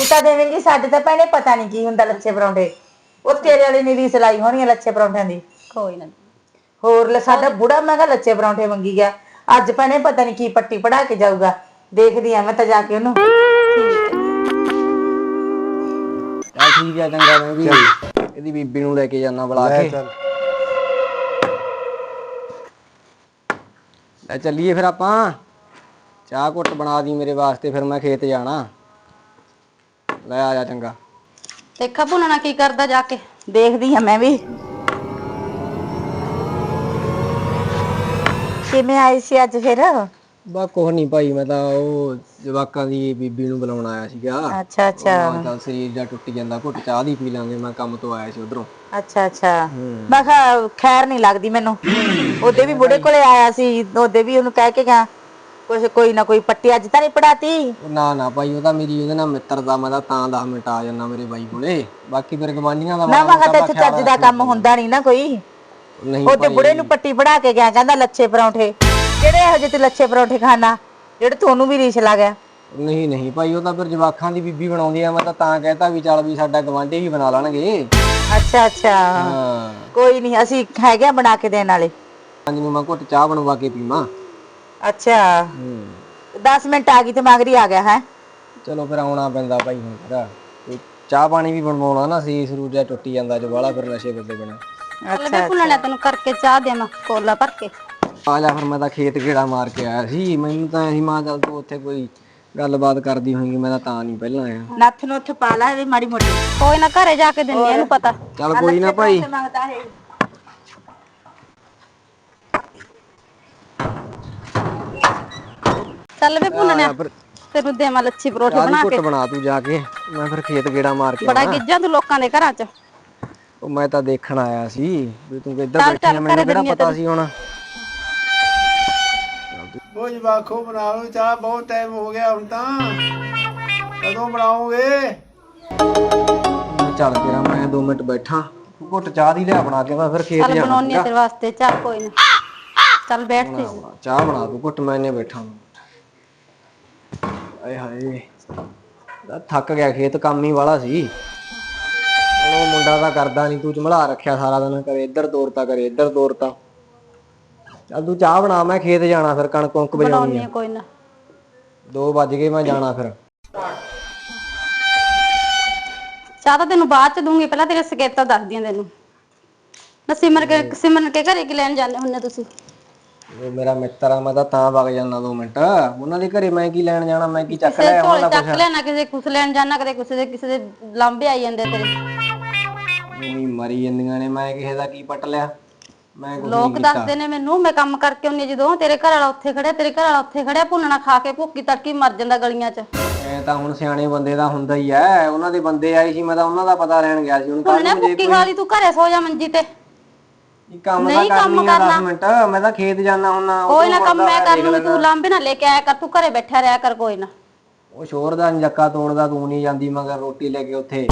ਉਹ ਤਾਂ ਦੇਵੇਂਗੀ ਸਾਡੇ ਤਾਂ ਭੈਣੇ ਪਤਾ ਨਹੀਂ ਕੀ ਹੁੰਦਾ ਲੱਛੇ ਪਰੌਂਠੇ। ਉਹ ਤੇਰੇ ਵਾਲੀ ਨੀਰੀ ਸਲਾਈ ਹੋਣੀ ਹੈ ਲੱਛੇ ਪਰੌਂਠਿਆਂ ਦੀ। ਕੋਈ ਨਾ। ਹੋਰ ਲੈ ਸਾਡਾ ਬੁੜਾ ਮੈਂ ਕਿਹਾ ਲੱਛੇ ਪਰੌਂਠੇ ਮੰਗੀ ਗਿਆ। ਅੱਜ ਭੈਣੇ ਪਤਾ ਨਹੀਂ ਕੀ ਪੱਟੀ ਪੜਾ ਕੇ ਜਾਊਗਾ। ਦੇਖਦੀ ਆ ਮੈਂ ਤਾਂ ਜਾ ਕੇ ਉਹਨੂੰ। ਚੱਲ ਠੀਕ ਆ ਚੰਗਾ ਮੈਂ ਵੀ ਇਹਦੀ ਬੀਬੀ ਨੂੰ ਲੈ ਕੇ ਜਾਣਾ ਬੁਲਾ ਲੈ ਕੇ। ਚੱਲ। ਲੈ ਚੱਲੀਏ ਫਿਰ ਆਪਾਂ। ਚਾਹ ਘੁੱਟ ਬਣਾ ਦੀ ਮੇਰੇ ਵਾਸਤੇ ਫਿਰ ਮੈਂ ਖੇਤ ਜਾਣਾ। ਲੈ ਆ ਜਾ ਚੰਗਾ। ਦੇਖਾ ਭੁੰਨਣਾ ਕੀ ਕਰਦਾ ਜਾ ਕੇ? ਦੇਖਦੀ ਆ ਮੈਂ ਵੀ। ਕਿਵੇਂ ਆਈ ਸੀ ਅੱਜ ਫਿਰ? ਬਾ ਕੁਛ ਨਹੀਂ ਭਾਈ ਮੈਂ ਤਾਂ ਉਹ ਜਵਾਕਾਂ ਦੀ ਬੀਬੀ ਨੂੰ ਬੁਲਾਉਣ ਆਇਆ ਸੀਗਾ। ਅੱਛਾ ਅੱਛਾ। ਉਹ ਚੱਲ ਸਰੀਰ ਜਾਂ ਟੁੱਟ ਜਾਂਦਾ ਘੁੱਟ ਚਾਹ ਦੀ ਪੀ ਲਾਂਗੇ ਮੈਂ ਕੰਮ ਤੋਂ ਆਇਆ ਸੀ ਉਧਰੋਂ। ਅੱਛਾ ਅੱਛਾ। ਮੈਂ ਕਿਹਾ ਖੈਰ ਨਹੀਂ ਲੱਗਦੀ ਮੈਨੂੰ। ਉਹਦੇ ਵੀ ਬੁੜੇ ਕੋਲੇ ਆਇਆ ਸੀ ਉਹਦੇ ਵੀ ਉਹਨੂੰ ਕਹਿ ਕੇ ਗਿਆ। ਕੁਛ ਕੋਈ ਨਾ ਕੋਈ ਪੱਟੀ ਅੱਜ ਤਾਂ ਨਹੀਂ ਪੜਾਤੀ ਨਾ ਨਾ ਭਾਈ ਉਹ ਤਾਂ ਮੇਰੀ ਉਹਦੇ ਨਾਲ ਮਿੱਤਰ ਦਾ ਮੈਂ ਤਾਂ ਤਾਂ 10 ਮਿੰਟ ਆ ਜਾਣਾ ਮੇਰੇ ਬਾਈ ਕੋਲੇ। ਬਾਕੀ ਫਿਰ ਗਵਾਂਢੀਆਂ ਦਾ ਨਾ ਮੈਂ ਕਿਹਾ ਤੇ ਚੱਜ ਦਾ ਕੰਮ ਹੁੰਦਾ ਨਹੀਂ ਨਾ ਕੋਈ। ਨਹੀਂ ਉਹਦੇ ਬੁੜੇ ਨੂੰ ਪੱਟੀ ਪੜਾ ਕੇ ਗਿਆ ਕਹਿੰਦਾ ਲੱਛੇ ਪਰੌਂਠੇ। ਕਿਹੜੇ ਇਹੋ ਜਿਹੇ ਤੂੰ ਲੱਛੇ ਪਰੌਂਠੇ ਖਾਣਾ? ਜਿਹੜੇ ਤੁਹਾਨੂੰ ਵੀ ਰੀਛ ਲੱਗ ਗਿਆ। ਨਹੀਂ ਨਹੀਂ ਭਾਈ ਉਹ ਤਾਂ ਫਿਰ ਜਵਾਕਾਂ ਦੀ ਬੀਬੀ ਬਣਾਉਂਦੀ ਆ ਮੈਂ ਤਾਂ ਤਾਂ ਕਹਿਤਾ ਵੀ ਚੱਲ ਵੀ ਸਾਡਾ ਗਵਾਂਢੀ ਵੀ ਬਣਾ ਲੈਣਗੇ। ਅੱਛਾ ਅੱਛਾ। ਹਾਂ। ਕੋਈ ਨਹੀਂ ਅਸੀਂ ਹੈਗੇ ਆ ਬਣਾ ਕੇ ਦੇਣ ਵਾਲੇ। ਪੰਜ ਨੂੰ ਮੈਂ ਘੁੱਟ ਚਾਹ ਬਣਵਾ ਕੇ ਪੀਵਾਂ। ਅੱਛਾ। ਹੂੰ। 10 ਮਿੰਟ ਆ ਗਈ ਤੇ ਮਗਰੀ ਆ ਗਿਆ ਹੈ? ਚਲੋ ਫਿਰ ਆਉਣਾ ਪੈਂਦਾ ਭਾਈ ਹੁਣ ਫਿਰ। ਚਾਹ ਪਾਣੀ ਵੀ ਬਣਵਾਉਣਾ ਨਾ ਸੀ ਸਰੀਰ ਜਿਹਾ ਟੁੱਟੀ ਜਾਂਦਾ ਜੋ ਫਿਰ ਨਸ਼ੇ ਬੱਦੇ ਬਣਾ ਚੱਲ ਵੇ ਭੁੰਨਣਾ ਤੈਨੂੰ ਕਰਕੇ ਚਾਹ ਦੇਵਾਂ ਕੋਲਾ ਭਰ ਕੇ। ਆ ਜਾ ਫਿਰ ਮੈਂ ਤਾਂ ਖੇਤ ਗੇੜਾ ਮਾਰ ਕੇ ਆਇਆ ਸੀ। ਮੈਨੂੰ ਤਾਂ ਇਹੀ ਮਾਂ ਚੱਲ ਤੂੰ ਉੱਥੇ ਕੋਈ ਗੱਲਬਾਤ ਕਰਦੀ ਹੋਏਗੀ ਮੈਂ ਤਾਂ ਤਾਂ ਨਹੀਂ ਪਹਿਲਾਂ ਆਇਆ। ਨੱਥ ਨੂੰ ਉੱਥੇ ਪਾ ਲਾ ਇਹਦੀ ਮਾੜੀ ਮੋਟੀ। ਕੋਈ ਨਾ ਘਰੇ ਜਾ ਕੇ ਦਿੰਦੀ ਆ ਇਹਨੂੰ ਪਤਾ। ਚੱਲ ਕੋਈ ਨਾ ਭਾਈ। ਮੰਗਦਾ ਹੈ ਚੱਲ ਵੇ ਭੁੰਨਣਾ ਫਿਰ ਤੈਨੂੰ ਦੇਵਾਂ ਲੱਛੀ ਪਰੋਠੇ ਬਣਾ ਕੇ। ਬਣਾ ਤੂੰ ਜਾ ਕੇ। ਮੈਂ ਫਿਰ ਖੇਤ ਗੇੜਾ ਮਾਰ ਕੇ ਬੜਾ ਆਉਣਾ। ਗਿੱਜਾ ਤੂੰ ਲੋਕਾਂ ਦੇ ਘਰਾਂ 'ਚ। ਉਹ ਮੈਂ ਤਾਂ ਦੇਖਣ ਆਇਆ ਸੀ ਵੀ ਤੂੰ ਕਿੱਧਰ ਚੱਲ ਬੈਠੀ ਆ ਚੱਲ ਮੈਨੂੰ ਘਰੇ ਕਿਹੜਾ ਆ ਪਤਾ ਸੀ ਹੁਣ। ਉਹ ਜਵਾਖੋ ਬਣਾ ਲਓ ਚਾਹ ਬਹੁਤ ਟਾਈਮ ਹੋ ਗਿਆ ਹੁਣ ਤਾਂ। ਕਦੋਂ ਬਣਾਓਗੇ? ਚੱਲ ਤੇਰਾ ਮੈਂ 2 ਮਿੰਟ ਬੈਠਾ। ਘੁੱਟ ਚਾਹ ਦੀ ਲਿਆ ਬਣਾ ਕੇ ਮੈਂ ਫਿਰ ਖੇਤ ਚੱਲ ਜਾਣਾ ਬਣਾਉਣੀ ਤੇਰੇ ਵਾਸਤੇ ਚਾਹ ਕੋਈ ਨਾ। ਚੱਲ ਬੈਠ ਤੇ। ਚਾਹ ਬਣਾ ਤੂੰ ਘੁੱਟ ਮੈਂ ਇੰਨੇ ਬੈਠਾ। ਆਏ ਹਾਏ ਦਾ ਥੱਕ ਗਿਆ ਖੇਤ ਕੰਮ ਹੀ ਵਾਲਾ ਸੀ। ਹੁਣ ਉਹ ਮੁੰਡਾ ਤਾਂ ਕਰਦਾ ਨਹੀਂ ਤੂੰ ਚਮਲਾ ਰੱਖਿਆ ਸਾਰਾ ਦਿਨ ਕਰੇ ਇੱਧਰ ਤੋਰਤਾ ਕਰੇ ਇੱਧਰ ਤੋਰਤਾ ਚੱਲ ਤੂੰ ਚਾਹ ਬਣਾ ਮੈਂ ਖੇਤ ਜਾਣਾ ਫਿਰ ਕਣਕ ਕੁੰਕ ਵਜਾਉਣੀ ਬਣਾਉਣੀ ਆ ਆ ਕੋਈ ਨਾ। 2 ਵੱਜ ਗਏ ਮੈਂ ਜਾਣਾ ਫਿਰ। ਚਾਹ ਤਾਂ ਤੈਨੂੰ ਬਾਅਦ ਚ ਦੂੰਗੀ ਪਹਿਲਾਂ ਤੇਰੇ ਸਕੇਤਾਂ ਦੱਸਦੀਆਂ ਤੈਨੂੰ। ਨਾ ਸਿਮਰ ਕੇ ਸਿਮਰਨ ਕੇ ਘਰੇ ਕੀ ਲੈਣ ਜਾਂਦੇ ਹੁੰਦੇ ਤੁਸੀਂ? ਉਹ ਮੇਰਾ ਮਿੱਤਰ ਆ ਮੈਂ ਤਾਂ ਤਾਂ ਵਗ ਜਾਣਾ 2 ਮਿੰਟ। ਉਹਨਾਂ ਦੇ ਘਰੇ ਮੈਂ ਕੀ ਲੈਣ ਜਾਣਾ ਮੈਂ ਕੀ ਚੱਕ ਕਿਸੇ ਲਿਆ ਝੋਲੇ ਚੱਕ ਲੈਣਾ ਕਿਸੇ ਕੁਛ ਲੈਣ ਜਾਣਾ ਕਦੇ ਕਿਸੇ ਦੇ ਕਿਸੇ ਦੇ ਲਾਂਬੇ ਆਈ ਜਾਂਦੇ ਤੇਰੇ। ਉਹੀ ਮਰੀ ਜਾਂਦੀਆਂ ਨੇ ਮੈਂ ਕਿਸੇ ਦਾ ਕੀ ਪਟ ਲਿਆ? ਮੈਂ ਕੁਝ ਲੋਕ ਦੱਸਦੇ ਨੇ ਮੈਨੂੰ ਮੈਂ ਕੰਮ ਕਰਕੇ ਆਉਂਦੀ ਹਾਂ ਜਦੋਂ ਤੇਰੇ ਘਰ ਵਾਲਾ ਉੱਥੇ ਖੜਿਆ ਤੇਰੇ ਘਰ ਵਾਲਾ ਉੱਥੇ ਖੜਿਆ ਭੁੰਨਣਾ ਖਾ ਕੇ ਭੁੱਕੀ ਤੜਕੀ ਮਰ ਜਾਂਦਾ ਗਲੀਆਂ 'ਚ। ਐ ਤਾਂ ਹੁਣ ਸਿਆਣੇ ਬੰਦੇ ਦਾ ਹੁੰਦਾ ਹੀ ਐ ਉਹਨਾਂ ਦੇ ਬੰਦੇ ਆਏ ਸੀ ਮੈਂ ਤਾਂ ਉਹਨਾਂ ਦਾ ਪਤਾ ਲੈਣ ਗਿਆ ਸੀ ਹੁਣ ਕੱਲ ਭੁੰਨਣਾ ਭੁੱਕੀ ਖਾ ਲਈ ਤੂੰ ਘਰੇ ਸੋ ਜਾ ਮੰਜੀ ਤੇ। ਕੰਮ ਤਾਂ ਨਹੀਂ ਕੰਮ ਕਰਨੀ ਆ 10 ਕਰਨਾ। ਮਿੰਟ ਮੈਂ ਤਾਂ ਖੇਤ ਜਾਣਾ ਹੁੰਨਾ ਕੋਈ ਨਾ ਕੰਮ ਮੈਂ ਕਰ ਲੂੰਗੀ ਤੂੰ ਲਾਂਬੇ ਨਾ ਲੈ ਕੇ ਆਇਆ ਕਰ ਤੂੰ ਘਰੇ ਬੈਠਾ ਰਿਹਾ ਕਰ ਕੋਈ ਨਾ। ਉਹ ਸ਼ੋਰ ਦਾ ਜੱਕਾ ਤੋੜਦਾ ਤੂੰ ਨਹੀਂ ਜਾਂਦੀ ਮਗਰ ਰੋਟੀ ਲੈ ਕੇ ਉੱਥੇ।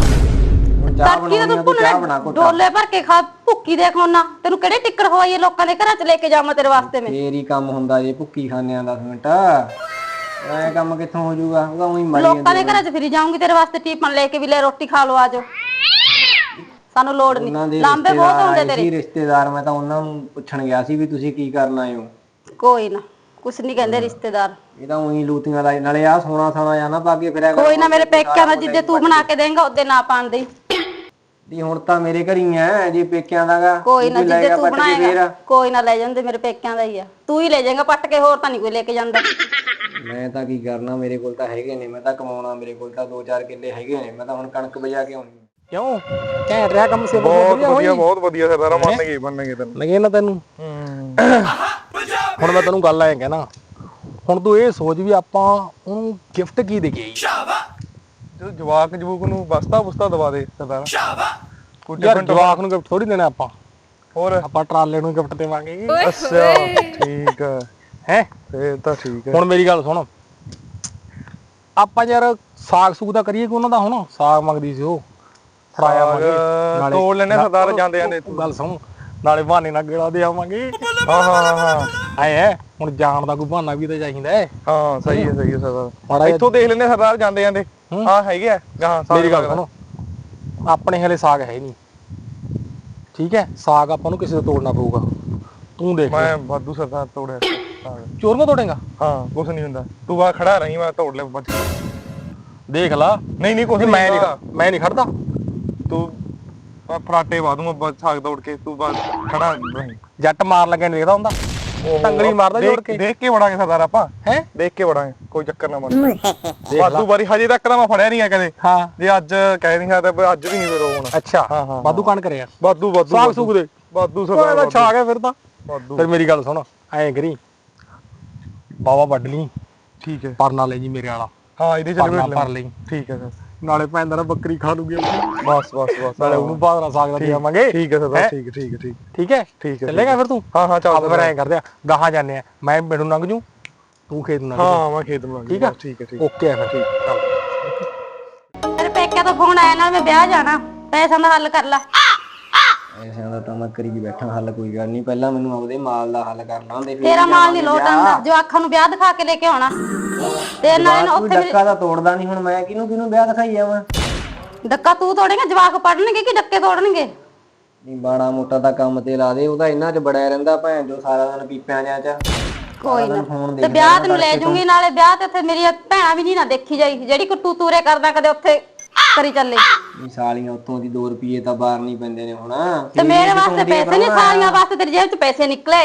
ਤੜਕੀ ਤੂੰ ਡੋਲੇ ਭਰ ਕੇ ਖਾ ਭੁੱਕੀ ਦੇਖ ਹੋਣਾ ਤੈਨੂੰ ਕਿਹੜੇ ਟਿੱਕਰ ਖਵਾਈਏ ਲੋਕਾਂ ਦੇ ਘਰਾਂ 'ਚ ਲੈ ਕੇ ਜਾਵਾਂ ਤੇਰੇ ਵਾਸਤੇ ਮੈਂ? ਫੇਰ ਹੀ ਕੰਮ ਹੁੰਦਾ ਜੇ ਭੁੱਕੀ ਖਾਣੇ ਆ 10 ਮਿੰਟ ਐ ਕੰਮ ਕਿੱਥੋਂ ਹੋ ਜਾਊਗਾ? ਉਹ ਤਾਂ ਉਹੀ ਮਰੀ ਲੋਕਾਂ ਦੇ ਘਰਾਂ 'ਚ ਫਿਰੀ ਜਾਊਂਗੀ ਤੇਰੇ ਵਾਸਤੇ ਟੀਪਨ ਲੈ ਕੇ ਵੀ ਲੈ ਰੋਟੀ ਖਾ ਲਓ ਆਜੋ। ਸਾਨੂੰ ਲੋੜ ਉਹਨਾਂ ਨਹੀਂ ਦੇ ਲਾਂਬੇ ਬਹੁਤ ਰਿਸ਼ਤੇਦਾਰ ਆਉਂਦੇ ਆਏ ਤੇਰੇ। ਸੀ ਰਿਸ਼ਤੇਦਾਰ ਮੈਂ ਤਾਂ ਉਹਨਾਂ ਨੂੰ ਪੁੱਛਣ ਗਿਆ ਸੀ ਵੀ ਤੁਸੀਂ ਕੀ ਕਰਨ ਆਏ ਹੋ। ਕੋਈ ਨਾ ਕੁਛ ਨਹੀਂ ਕਹਿੰਦੇ ਰਿਸ਼ਤੇਦਾਰ। ਇਹ ਤਾਂ ਉਹੀ ਲੂਤੀਆਂ ਦਾ ਨਾਲੇ ਆ ਸੋਨਾ ਸਾਨਾ ਜਾਂ ਨਾ ਪਾ ਕੇ ਫਿਰਿਆ ਕਰ। ਕੋਈ ਨਾ ਮੇਰੇ ਪੇਕਿਆਂ ਦਾ ਜਿੱਦੇ ਤੂੰ ਬਣਾ ਕੇ ਦੇਂਗਾ ਉਹਦੇ ਨਾ ਪਾਣ ਦੇ ਦੀ ਹੁਣ ਤਾਂ ਮੇਰੇ ਘਰ ਹੀ ਐ ਜੇ ਪੇਕਿਆਂ ਦਾਗਾ ਕੋਈ ਨਾ ਜਿੱਦੇ ਤੂੰ ਬਣਾਏਗਾ। ਕੋਈ ਨਾ ਲੈ ਜਾਂਦੇ ਮੇਰੇ ਪੇਕਿਆਂ ਦਾ ਹੀ ਆ। ਤੂੰ ਹੀ ਲੈ ਜਾਏਗਾ ਪੱਟ ਕੇ ਹੋਰ ਤਾਂ ਨਹੀਂ ਕੋਈ ਲੈ ਕੇ ਜਾਂਦਾ। ਮੈਂ ਤਾਂ ਕੀ ਕਰਨਾ ਮੇਰੇ ਕੋਲ ਤਾਂ ਹੈਗੇ ਨੇ ਮੈਂ ਤਾਂ ਕਮਾਉਣਾ ਮੇਰੇ ਕੋਲ ਤਾਂ 2-4 ਕਿੱਲੇ ਹੈਗੇ ਨੇ ਮੈਂ ਤਾਂ ਹੁਣ ਕਣਕ ਬਜਾ ਕੇ ਆਉਣੀ ਕਿਉਂ? ਘੈਂਟ ਰਿਹਾ ਕੰਮ ਸੇ ਬਹੁਤ ਵਧੀਆ ਬਹੁਤ ਵਧੀਆ ਸਰਦਾਰਾ ਮੰਨਗੇ ਮੰਨਗੇ ਤੈਨੂੰ ਲਗੇ ਨਾ ਤੈਨੂੰ। ਹੁਣ ਮੈਂ ਤੈਨੂੰ ਗੱਲ ਐਂ ਕਹਿਣਾ। ਹੁਣ ਤੂੰ ਇਹ ਸੋਚ ਵੀ ਆਪਾਂ ਉਹਨੂੰ ਗਿਫਟ ਕੀ ਦੇ ਕੇ ਆਈ ਜਦੋਂ ਜਵਾਕ ਜਵੂਕ ਨੂੰ ਬਸਤਾ ਬੁਸਤਾ ਦਵਾ ਦੇ ਸਰਦਾਰਾ। ਕੋਈ ਯਾਰ different ਜਵਾਕ ਨੂੰ ਗਿਫਟ ਥੋੜੀ ਦੇਣਾ ਆਪਾਂ। ਹੋਰ? ਆਪਾਂ ਟਰਾਲੇ ਨੂੰ ਗਿਫਟ ਦੇਵਾਂਗੇ ਅੱਛਾ ਠੀਕ ਹੈ ਹੈ? ਫੇਰ ਤਾਂ ਠੀਕ ਹੈ ਹੁਣ ਮੇਰੀ ਗੱਲ ਸੁਣ। ਆਪਾਂ ਯਾਰ ਸਾਗ ਸੂਗ ਦਾ ਕਰੀਏ ਕਿ ਉਹਨਾਂ ਦਾ ਹੁਣ? ਸਾਗ ਮੰਗਦੀ ਸੀ ਉਹ। ਫੜਾਇਆ ਸਾਗ ਮੰਗੇ ਤੋੜ ਲੈਣੇ ਸਰਦਾਰ ਜਾਂਦੇ ਜਾਂਦੇ। ਤੂੰ ਗੱਲ ਸੁਣ। ਨਾਲੇ ਬਹਾਨੇ ਨਾਲ ਗੇੜਾ ਦੇ ਆਵਾਂਗੇ। ਹਾਂ ਹਾਂ ਹੁਣ ਜਾਣ ਦਾ ਕੋਈ ਬਹਾਨਾ ਵੀ ਤਾਂ ਚਾਹੀਦਾ ਹੈ। ਹਾਂ ਸਹੀ ਹੈ ਸਹੀ ਹੈ ਸਰਦਾਰ। ਇੱਥੋਂ ਦੇਖ ਲੈਣੇ ਸਰਦਾਰ ਜਾਂਦੇ ਜਾਂਦੇ। ਹੂੰ। ਹਾਂ ਹੈਗੇ ਆ ਹਾਂ ਮੇਰੀ ਗੱਲ। ਸੁਣੋ ਆਪਣੇ ਹਲੇ ਸਾਗ ਹੈ ਨਹੀਂ। ਠੀਕ ਹੈ ਸਾਗ ਆਪਾਂ ਨੂੰ ਕਿਸੇ ਤੋਂ ਤੋੜਨਾ ਪਊਗਾ। ਤੂੰ ਦੇਖ ਮੈਂ ਵਾਧੂ ਸਰਦਾਰ ਤੋੜਿਆ ਸਾਗ। ਚੋਰੀਆਂ ਤੋੜੇਗਾ? ਹਾਂ ਕੁਛ ਨਹੀਂ ਹੁੰਦਾ। ਤੂੰ ਬਾ ਖੜਾ ਰਹੀਂ ਮੈਂ ਤੋੜ ਲੈ ਬੱਚ। ਦੇਖ ਲਾ। ਨਹੀਂ ਨਹੀਂ ਨਹੀਂ ਮੈਂ। ਨਹੀਂ ਮੈਂ ਨਹੀਂ ਖੜਦਾ ਤੂੰ ਫਰਾਟੇ ਵਾਦੂ ਮੈਂ ਸਾਗ ਤੋੜ ਕੇ ਤੂੰ ਬਸ ਖੜਾ ਰਹੀਂ ਜੱਟ ਮਾਰ ਲੱਗਿਆ ਨਹੀਂ ਦੇਖਦਾ ਹੁੰਦਾ? ਟੰਗੜੀ ਮਾਰਦਾ ਜੋੜ ਕੇ? ਦੇਖ ਕੇ ਵੜਾਂਗੇ ਸਰਦਾਰ ਆਪਾਂ ਹੈ? ਦੇਖ ਕੇ ਵੜਾਂਗੇ ਕੋਈ ਚੱਕਰ ਨਾ ਬਣ ਵਾਧੂ ਵਾਰੀ ਹਜੇ ਤੱਕ ਤਾਂ ਮੈਂ ਫੜਿਆ ਨਹੀਂ ਆ ਕਦੇ ਹਾਂ। ਜੇ ਅੱਜ ਕਹਿ ਨਹੀਂ ਸਕਦਾ ਪਰ ਅੱਜ ਵੀ ਨਹੀਂ ਫਿਰ ਹੋਣਾ। ਅੱਛਾ। ਹਾਂ, ਹਾਂ, ਵਾਧੂ ਕਣ ਕਰਿਆ। ਵਾਧੂ ਵਾਧੂ ਸਾਗ ਸੂਗ ਦੇ। ਵਾਧੂ ਸਰਦਾਰ ਦਾ ਛਾ ਗਿਆ ਫਿਰ ਤਾਂ। ਵਾਧੂ। ਫਿਰ ਮੇਰੀ ਗੱਲ ਸੁਣ। ਐਂ ਕਰੀ। ਬਾਵਾ ਵੱਢ ਲਈ। ਠੀਕ ਹੈ। ਪਰਨਾ ਲੈ ਜੀ ਮੇਰੇ ਵਾਲਾ। ਹਾਂ ਇਹਦੇ ਚ ਲੈ। ਲਈ। ਠੀਕ ਹੈ ਸਰ। ਨਾਲੇ ਭੈਣ ਦਾ ਬੱਕਰੀ ਖਾ ਲੂਗੀ। ਬਸ ਬਸ ਬਸ। ਨਾਲੇ ਉਹਨੂੰ ਬਾਦਰਾ ਸਾਗ ਦਾ ਦੇ ਆਵਾਂਗੇ। ਠੀਕ ਹੈ ਹੈਂ? ਸਰਦਾਰ ਠੀਕ ਹੈ ਠੀਕ ਹੈ? ਠੀਕ ਠੀਕ ਹੈ ਠੀਕ ਹੈ, ਚੱਲੇਗਾ ਫਿਰ ਤੂੰ? ਹਾਂ ਹਾਂ ਚੱਲ ਆਪ ਫਿਰ ਐਂ ਕਰਦੇ ਆ ਗਾਹਾਂ ਜਾਂਦੇ ਆ ਮੈਂ ਮੈਨੂੰ ਲੰਘ ਜੂ ਤੂੰ ਖੇਤ ਨੂੰ ਲੰਘ ਹਾਂ ਮੈਂ ਖੇਤ ਨੂੰ ਠੀਕ ਆ? ਠੀਕ ਹੈ ਠੀਕ। ਓਕੇ ਆ ਫਿਰ। ਠੀਕ ਚੱਲ। ਤੇਰੇ ਪੇਕਿਆਂ ਤੋਂ ਫੋਨ ਆਇਆ ਨਾਲ ਮੈਂ ਵਿਆਹ ਜਾਣਾ ਪੈਸਿਆਂ ਦਾ ਹੱਲ ਕਰ ਲੈ। ਐਸਿਆਂ ਦਾ ਤਾਂ ਮੈਂ ਕਰੀ ਬੈਠਾ ਹੱਲ ਕੋਈ ਗੱਲ ਨਹੀਂ। ਪਹਿਲਾਂ ਮੈਨੂੰ ਆਪਦੇ ਮਾਲ ਦਾ ਹੱਲ ਕਰਨਾ ਹੁੰਦੇ ਫਿਰ ਤੇਰਾ ਮਾਲ ਨਹੀਂ ਲੋਟ ਆਉਂਦਾ ਜਵਾਖਾਂ ਨੂੰ ਵਿਆਹ ਦਿਖਾ ਕੇ ਲੈ ਕੇ ਆਉਣਾ। ਤੇ ਨਾਲੇ ਉੱਥੇ ਡੱਕਾ ਤਾਂ ਤੋੜਦਾ ਨਹੀਂ ਹੁਣ ਮੈਂ ਕਿਹਨੂੰ ਕਿਹਨੂੰ ਵਿਆਹ ਦਿਖਾਈ ਜਾਵਾਂ ਡੱਕਾ ਤੂੰ ਤੋੜੇਂਗਾ ਜਵਾਕ ਪੜਨਗੇ ਕਿ ਡੱਕੇ ਤੋੜਨਗੇ? ਨਹੀਂ ਬਾੜਾ ਮੋਟਾ ਤਾਂ ਕੰਮ ਤੇ ਲਾ ਦੇ ਉਹਦਾ ਇੰਨਾ ਚ ਬੜਿਆ ਰਹਿੰਦਾ ਭੈਣ ਜੋ ਸਾਰਾ ਦਿਨ ਪੀਪਿਆਂ ਜਿਹਾ ਚ। ਕੋਈ ਨਾ। ਤੇ ਵਿਆਹ ਤੈਨੂੰ ਲੈ ਜੂੰਗੀ ਨਾਲੇ ਵਿਆਹ ਤੇ ਉੱਥੇ ਮੇਰੀਆਂ ਭੈਣਾਂ ਵੀ ਨਹੀਂ ਨਾ ਦੇਖੀ ਜਾਈ ਜਿਹੜੀ ਕੋ ਤੂੰ ਤੂਰੇ ਕਰਦਾ ਕਦੇ ਉੱਥੇ। ਕਰੀ ਚੱਲੇ। ਨਹੀਂ ਸਾਲੀਆਂ ਉੱਤੋਂ ਦੀ 2 ਰੁਪਏ ਤਾਂ ਬਾਹਰ ਨਹੀਂ ਪੈਂਦੇ ਨੇ ਹੁਣ। ਤੇ ਮੇਰੇ ਵਾਸਤੇ ਪੈਸੇ ਨਹੀਂ ਸਾਰੀਆਂ ਵਾਸਤੇ ਤੇਰੀ ਜੇਬ 'ਚ ਪੈਸੇ ਨਿਕਲੇ।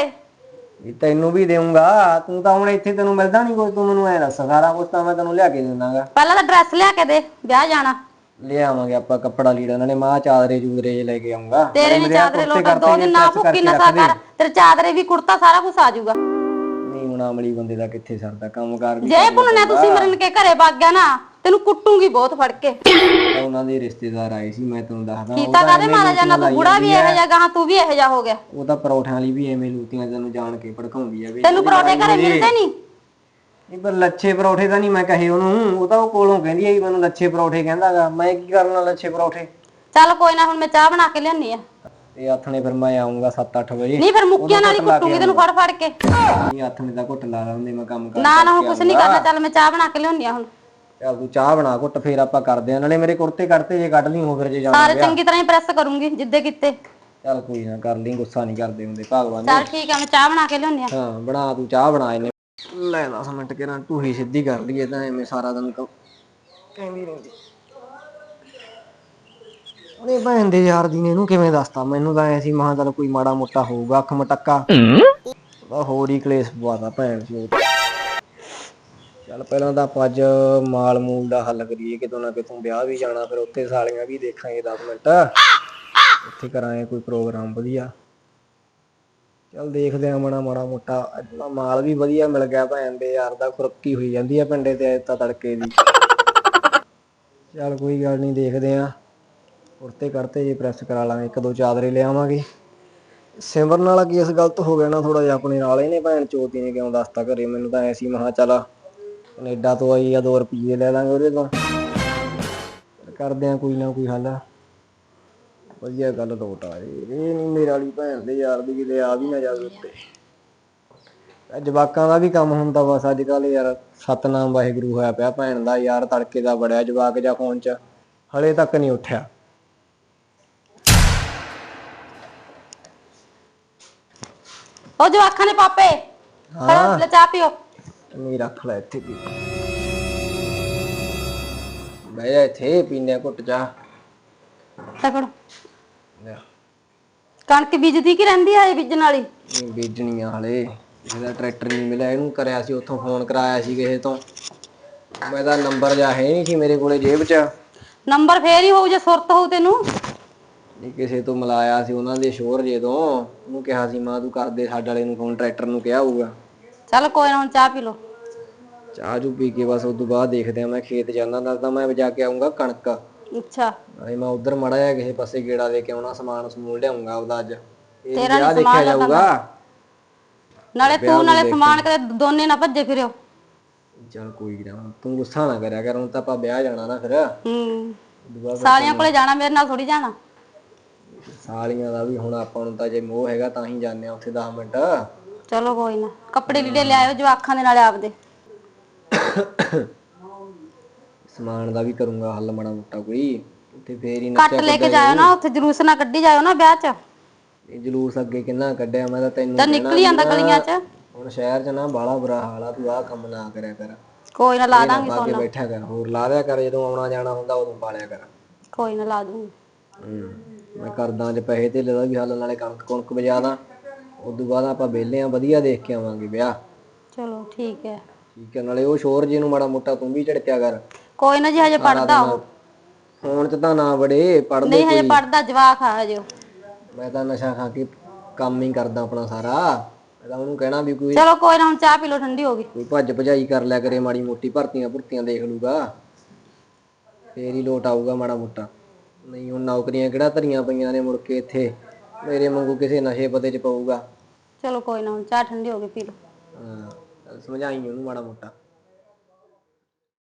ਇਹ ਤੈਨੂੰ ਵੀ ਦੇਊਂਗਾ ਤੂੰ ਤਾਂ ਹੁਣ ਇੱਥੇ ਤੈਨੂੰ ਮਿਲਦਾ ਨਹੀਂ ਕੋਈ ਤੂੰ ਮੈਨੂੰ ਐ ਦੱਸ ਸਾਰਾ ਕੁਝ ਤਾਂ ਮੈਂ ਤੈਨੂੰ ਲਿਆ ਕੇ ਦਿੰਦਾਗਾ। ਪਹਿਲਾਂ ਤਾਂ ਡਰੈਸ ਲਿਆ ਕੇ ਦੇ ਵਿਆਹ ਜਾਣਾ। ਲਿਆਵਾਂਗੇ ਆਪਾਂ ਕੱਪੜਾ ਲੀੜਾ ਨਾਲੇ ਮਾਂ ਚਾਦਰੇ ਚੂਦਰੇ ਜੇ ਲੈ ਕੇ ਆਉਂਗਾ ਤੇਰੇ ਵੀ ਚਾਦਰੇ ਲੋਟਾ ਦੋ ਦਿਨ ਨਾ ਭੁੱਕੀ ਨਸਾ ਕਰ ਤੇਰੇ ਚਾਦਰੇ ਵੀ ਕੁੜਤਾ ਸਾਰਾ ਕੁਝ ਆ ਜਾਊਗਾ। ਨਹੀਂ ਹੁਣ ਅਮਲੀ ਬੰਦੇ ਦਾ ਕਿੱਥੇ ਸਰਦਾ ਕੰਮਕਾਰ ਵੀ ਜੇ ਭੁੰਨਣਾ ਤੁਸੀਂ ਮਰਨ ਕੇ ਘਰੇ ਵਗ ਗਿਆ ਨਾ ਤੈਨੂੰ ਕੁੱਟੂਗੀ ਬਹੁਤ ਫੜ ਕੇ। ਤਾਂ ਉਹਨਾਂ ਦੇ ਰਿਸ਼ਤੇਦਾਰ ਆਏ ਸੀ ਮੈਂ ਤੈਨੂੰ ਦੱਸਦਾ ਕੀਤਾ ਕਾਦੇ ਮਾਰਾ ਜਾਨਾ ਤੂੰ ਬੁੜਾ ਵੀ ਇਹੋ ਜਿਹਾ ਗਾਹਾਂ ਤੂੰ ਵੀ ਇਹੋ ਜਿਹਾ ਹੋ ਗਿਆ। ਉਹ ਤਾਂ ਪਰੌਠਿਆਂ ਵਾਲੀ ਵੀ ਐਵੇਂ ਲੂਤੀਆਂ ਤੈਨੂੰ ਜਾਣ ਕੇ ਭੜਕਾਉਂਦੀ ਆ ਵੀ ਤੈਨੂੰ ਪਰੌਠੇ ਘਰੇ ਮਿਲਦੇ ਨਹੀਂ? ਨਹੀਂ ਪਰ ਲੱਛੇ ਪਰੌਠੇ ਤਾਂ ਨਹੀਂ ਮੈਂ ਕਹੇ ਉਹਨੂੰ। ਉਹ ਤਾਂ ਉਹ ਕੋਲੋਂ ਕਹਿੰਦੀ ਆ ਮੈਨੂੰ ਲੱਛੇ ਪਰੌਠੇ ਕਹਿੰਦਾਗਾ। ਮੈਂ ਕੀ ਕਰਨਾ ਲੱਛੇ ਪਰੌਠੇ? ਚੱਲ ਕੋਈ ਨਾ ਹੁਣ ਮੈਂ ਚਾਹ ਬਣਾ ਕੇ ਲਿਆਨੀ ਆ। ਤੇ ਆਥਣੇ ਫਿਰ ਮੈਂ ਆਉਂਗਾ 7-8 ਵਜੇ। ਨਹੀਂ ਫਿਰ ਮੁੱਕੀਆਂ ਨਾਲ ਹੀ ਕੁੱਟੂਗੀ ਤੈਨੂੰ ਫੜ ਫੜ ਕੇ। ਨਹੀਂ ਆਥਣੇ ਦਾ ਘੁੱਟ ਲਾ ਲਾਉਂਦੇ ਮੈਂ ਕੰਮ ਕਰ ਨਾ ਨਾ ਹੁਣ ਕੁਛ ਨਹੀਂ ਕਰਨਾ। ਚੱਲ ਮੈਂ ਚਾਹ ਬਣਾ ਕੇ ਲਿਆਉਣੀ ਆ ਹੁਣ। ਚੱਲ ਤੂੰ ਚਾਹ ਬਣਾ ਘੁੱਟ ਫੇਰ ਆਪਾਂ ਕਰਦੇ ਆ ਨਾਲੇ ਮੇਰੇ ਕੁੜਤੇ ਕੱਢਤੇ ਜੇ ਕੱਢ ਲਈ ਹੋ ਫਿਰ ਜੇ ਜਾਣਾ ਸਾਰੇ ਚੰਗੀ ਤਰ੍ਹਾਂ ਹੀ ਪ੍ਰੈਸ ਕਰੂੰਗੀ ਜਿੱਦੇ ਕੀਤੇ। ਚੱਲ ਕੋਈ ਨਾ ਕਰ ਲਈ ਗੁੱਸਾ ਨਹੀਂ ਕਰਦੇ ਹੁੰਦੇ ਭਗਵਾਨ ਚੱਲ ਠੀਕ ਆ ਮੈਂ ਚਾਹ ਬਣਾ ਕੇ ਲਿਆਉਣੀ ਆ ਹਾਂ ਬਣਾ ਤੂੰ ਚਾਹ ਬਣਾ ਇਹਨੇ। ਲੈ 10 ਮਿੰਟ ਕਿਰਾਂ ਢੂਹੀ ਸਿੱਧੀ ਕਰ ਲਈਏ ਤਾਂ ਐਵੇਂ ਸਾਰਾ ਦਿਨ ਕ- ਕਹਿੰਦੀ ਰਹਿੰਦੀ। ਉਹਨੇ ਭੈਣ ਦੇ ਯਾਰ ਦੀ ਨੇ ਇਹਨੂੰ ਕਿਵੇਂ ਦੱਸਤਾ? ਮੈਨੂੰ ਤਾਂ ਐ ਸੀ ਮਹਾਂ ਚੱਲ ਕੋਈ ਮਾੜਾ ਮੋਟਾ ਹੋਊਗਾ ਅੱਖ ਮਟੱਕਾ। ਉਹ ਹੋਰ ਹੀ ਕਲੇਸ਼ ਪਵਾਤਾ ਭੈਣ ਸੀ ਚੱਲ ਪਹਿਲਾਂ ਤਾਂ ਆਪਾਂ ਅੱਜ ਮਾਲ ਮੂਲ ਦਾ ਹੱਲ ਕਰੀਏ, ਕਿਤੋਂ ਨਾ ਕਿਤੋਂ ਵਿਆਹ ਵੀ ਜਾਣਾ, ਫਿਰ ਉੱਥੇ ਸਾਲੀਆਂ ਵੀ ਦੇਖਾਂਗੇ 10 ਮਿੰਟ। ਉੱਥੇ ਕਰਾਂਗੇ ਕੋਈ ਪ੍ਰੋਗਰਾਮ ਵਧੀਆ। ਚੱਲ ਦੇਖਦੇ ਆ ਮਾੜਾ ਮਾੜਾ ਮੋਟਾ, ਅੱਜ ਤਾਂ ਮਾਲ ਵੀ ਵਧੀਆ ਮਿਲ ਗਿਆ ਭੈਣ ਦੇ, ਯਾਰ ਦਾ ਖੁਰਕੀ ਹੋਈ ਜਾਂਦੀ ਆ ਪਿੰਡੇ ਤੇ ਤਾਂ ਤੜਕੇ ਦੀ। ਚੱਲ ਕੋਈ ਗੱਲ ਨਹੀਂ, ਦੇਖਦੇ ਆ ਕੁਰਤੇ ਕਰਤੇ ਜੇ ਪ੍ਰੈਸ ਕਰਾ ਲਾਂਗੇ, ਇੱਕ ਦੋ ਚਾਦਰੇ ਲਿਆਵਾਂਗੇ। ਸਿਮਰਨ ਵਾਲਾ ਕੇਸ ਗਲਤ ਹੋ ਗਿਆ ਨਾ ਥੋੜਾ ਜਿਹਾ, ਆਪਣੇ ਨਾਲ ਇਹਨੇ ਭੈਣ ਚੋਤੀ ਨੇ ਕਿਉਂ ਦੱਸਤਾ ਘਰੇ, ਮੈਨੂੰ ਤਾਂ ਐਸੀ ਮਹਾ ਚਲਾ ਕੈਨੇਡਾ ਤੋਂ ਆਈ ਆ 2 ਰੁਪਏ ਲੈ ਲਾਂਗੇ ਉਹਦੇ ਤੋਂ। ਕਰਦੇ ਆ ਕੋਈ ਨਾ ਕੋਈ ਹੱਲ। ਵਧੀਆ ਗੱਲ ਲੋਟ ਆ ਇਹ ਨਹੀਂ ਮੇਰੇ ਵਾਲੀ ਭੈਣ ਦੇ ਯਾਰ ਦੀ ਕਿਤੇ ਆ ਵੀ ਨਾ ਜਾਵੇ ਉੱਤੇ। ਇਹ ਜਵਾਕਾਂ ਦਾ ਵੀ ਕੰਮ ਹੁੰਦਾ ਬਸ ਅੱਜ ਕੱਲ ਯਾਰ। ਸਤਨਾਮ ਵਾਹਿਗੁਰੂ ਹੋਇਆ ਪਿਆ ਭੈਣ ਦਾ ਯਾਰ ਤੜਕੇ ਦਾ ਬੜਿਆ ਜਵਾਕ ਜਾਂ ਫੋਨ 'ਚ। ਹਲੇ ਤੱਕ ਨਹੀਂ ਉੱਠਿਆ। ਉਹ ਜਵਾਖਾਂ ਦੇ ਪਾਪੇ ਖੜੋ ਲੈ ਚਾਹ ਪੀਓ। ਨਹੀਂ ਰੱਖ ਲੈ ਇੱਥੇ ਵੀ ਬਹਿ ਜਾ ਇੱਥੇ ਪੀਨੇ ਘੁੱਟ ਜਾ ਲੈ ਫੜੋ। ਕਣਕ ਬੀਜਦੀ ਕੀ ਰਹਿੰਦੀ ਆ ਇਹ ਬੀਜਣ ਵਾਲੀ? ਨਹੀਂ ਬੀਜਣੀ ਆ ਹਲੇ ਇਹਦਾ ਟਰੈਕਟਰ ਨਹੀਂ ਮਿਲਿਆ ਇਹਨੂੰ ਕਰਿਆ ਸੀ ਉੱਥੋਂ ਫੋਨ ਕਰਾਇਆ ਸੀ ਕਿਸੇ ਤੋਂ। ਮੈਂ ਤਾਂ ਨੰਬਰ ਜਾ ਹੈ ਨਹੀਂ ਸੀ ਮੇਰੇ ਕੋਲੇ ਜੇਬ 'ਚ। ਨੰਬਰ ਫੇਰ ਹੀ ਹੋਊ ਜੇ ਸੁਰਤ ਹੋਊ ਤੈਨੂੰ। ਨਹੀਂ ਕਿਸੇ ਤੋਂ ਮਿਲਾਇਆ ਸੀ ਉਹਨਾਂ ਦੇ ਸ਼ੋਰ ਜੇ ਤੋਂ ਉਹਨੂੰ ਕਿਹਾ ਸੀ ਮਾਂ ਤੂੰ ਕਰਦੇ ਸਾਡੇ ਵਾਲੇ ਨੂੰ ਫੋਨ ਟਰੈਕਟਰ ਨੂੰ ਕਿਹਾ ਹੋਊਗਾ। ਚੱਲ ਕੋਈ ਨਾ ਹੁਣ ਚਾਹ ਪੀ ਲਓ। ਚਾਹ ਚੂ ਪੀ ਕੇ ਬਸ ਉਸ ਤੋਂ ਬਾਅਦ ਦੇਖਦੇ ਆ ਮੈਂ ਖੇਤ ਜਾਂਦਾ ਤਾਂ ਮੈਂ ਜਾ ਕੇ ਆਉਂਗਾ ਕਣਕ। ਅੱਛਾ। ਮੈਂ ਉਧਰ ਮੜਾ ਜਾ ਕਿਸੇ ਪਾਸੇ ਗੇੜਾ ਦੇ ਕੇ ਆਉਣਾ ਸਮਾਨ ਸਮੂਨ ਲਿਆਉਂਗਾ ਆਪਦਾ ਅੱਜ। ਇਹ ਤੇਰਾ ਵਿਆਹ ਨੀ ਦੇਖਿਆ ਸਮਾਨ ਲਿਆਂਦਾ ਜਾਊਗਾ ਨਾਲੇ ਤੂੰ ਨਾਲੇ ਸਮਾਨ ਕਦੇ ਦੋਨੇ ਨਾ ਭੱਜੇ ਫਿਰਿਓ। ਚਲ ਕੋਈ ਨਾ ਹੁਣ ਤੂੰ ਗੁੱਸਾ ਨਾ ਕਰਿਆ ਕਰ ਹੁਣ ਤਾਂ ਆਪਾਂ ਵਿਆਹ ਜਾਣਾ ਨਾ ਫਿਰ। ਹੂੰ। ਦੁਆ ਸਾਲੀਆਂ ਕੋਲੇ ਜਾਣਾ ਮੇਰੇ ਨਾਲ ਥੋੜੀ ਜਾਣਾ। ਸਾਲੀਆਂ ਦਾ ਵੀ ਹੁਣ ਆਪਾਂ ਨੂੰ ਤਾਂ ਜੇ ਮੋਹ ਹੈਗਾ ਤਾਂ ਹੀ ਜਾਂਦੇ ਆ ਉੱਥੇ 10 ਮਿੰਟ। ਚਲੋ ਕੋਈ ਨਾ ਕੱਪੜੇ ਲੀੜੇ ਲਿਆਇਓ ਜਵਾਖਾਂ ਦੇ ਨਾਲੇ ਆਪਦੇ। ਸਮਾਨ ਦਾ ਵੀ ਕਰੂੰਗਾ ਹੱਲ ਮਾੜਾ ਮੋਟਾ ਕੋਈ। ਤੇ ਫੇਰ ਹੀ ਕੱਟ ਨੱਚਿਆ ਲੈ ਕੇ ਜਾਇਓ ਨਾ ਉੱਥੇ ਜਲੂਸ ਨਾ ਕੱਢੀ ਜਾਇਓ ਨਾ ਵਿਆਹ 'ਚ। ਇਹ ਜਲੂਸ ਅੱਗੇ ਕਿੰਨਾ ਕੱਢਿਆ ਮੈਂ ਤਾਂ ਤੈਨੂੰ ਤਾਂ ਕਹਿਣਾ ਨਿਕਲ ਜਾਂਦਾ ਵੀ ਨਾ, ਗਲੀਆਂ 'ਚ। ਹੁਣ ਸ਼ਹਿਰ 'ਚ ਨਾ ਬਾਲਾ ਬੁਰਾ ਹਾਲ ਆ ਤੂੰ ਆਹ ਕੰਮ ਨਾ ਕਰਿਆ ਕਰ। ਕੋਈ ਨਾ ਲਾ ਦਾਂਗੇ ਬਾਗੇ ਬੈਠਿਆ ਕਰ ਹੋਰ ਲਾ ਦਿਆ ਕਰ ਜਦੋਂ ਆਉਣਾ ਜਾਣਾ ਹੁੰਦਾ ਉਦੋਂ ਪਾਲਿਆ ਕਰ। ਕੋਈ ਨਾ ਲਾ ਦੂੰਗੀ। ਹੂੰ ਮੈਂ ਕਰਦਾ ਜੇ ਪੈਸੇ ਤੇ ਦਾ ਵੀ ਹੱਲ ਨਾਲੇ ਕਣਕ ਕੁਣਕ ਵਜਾ ਦਾਂ। ਉਦੋਂ ਬਾਅਦ ਆਪਾਂ ਵਿਹਲੇ ਆ ਵਧੀਆ ਦੇਖ ਕੇ ਆਵਾਂਗੇ ਵਿਆਹ। ਚਲੋ ਠੀਕ ਹੈ। ਠੀਕ ਹੈ ਨਾਲੇ ਉਹ ਸ਼ੋਰ ਜੀ ਨੂੰ ਮਾੜਾ ਮੋਟਾ ਤੂੰ ਵੀ ਝੜਕਿਆ ਕਰ। ਕੋਈ ਨਾ ਜੀ ਹਜੇ ਪੜਦਾ ਉਹ। ਫੋਨ 'ਚ ਤਾਂ ਨਾ ਬੜੇ ਪੜਦੇ ਨਹੀਂ ਹਜੇ ਪੜਦਾ ਜਵਾਕ ਆ ਹਜੇ। ਉਹ। ਮੈਂ ਤਾਂ ਨਸ਼ਾ ਖਾ ਕੇ ਕੰਮ ਹੀ ਕਰਦਾ ਆਪਣਾ ਸਾਰਾ। ਮੈਂ ਤਾਂ ਉਹਨੂੰ ਕਹਿਣਾ ਵੀ ਕੋਈ ਚਲੋ ਕੋਈ ਨਾ ਹੁਣ ਚਾਹ ਪੀ ਲਓ ਠੰਡੀ ਹੋ ਗਈ। ਕੋਈ ਭੱਜ ਭਜਾਈ ਕਰ ਲਿਆ ਕਰੇ ਮਾੜੀ ਮੋਟੀ ਭਰਤੀਆਂ ਭੁਰਤੀਆਂ ਦੇਖ ਲੂਗਾ। ਫੇਰ ਹੀ ਲੋਟ ਆਊਗਾ ਮਾੜਾ ਮੋਟਾ। ਨਹੀਂ ਹੁਣ ਨੌਕਰੀਆਂ ਕਿਹੜਾ ਧਰੀਆਂ ਪਈਆਂ ਨੇ ਮੁੜ ਕੇ ਇੱਥੇ। ਮੇਰੇ ਵਾਂਗੂ ਕਿਸੇ ਨਸ਼ੇ ਪਤੇ 'ਚ ਪਊਗਾ। ਚਲੋ ਕੋਈ ਨਾ ਹੁਣ ਚਾਹ ਠੰਡੀ ਹੋ ਗਈ ਪੀ ਲਓ। ਹਾਂ। ਚੱਲ ਸਮਝਾਈ ਉਹਨੂੰ ਮਾੜਾ ਮੋਟਾ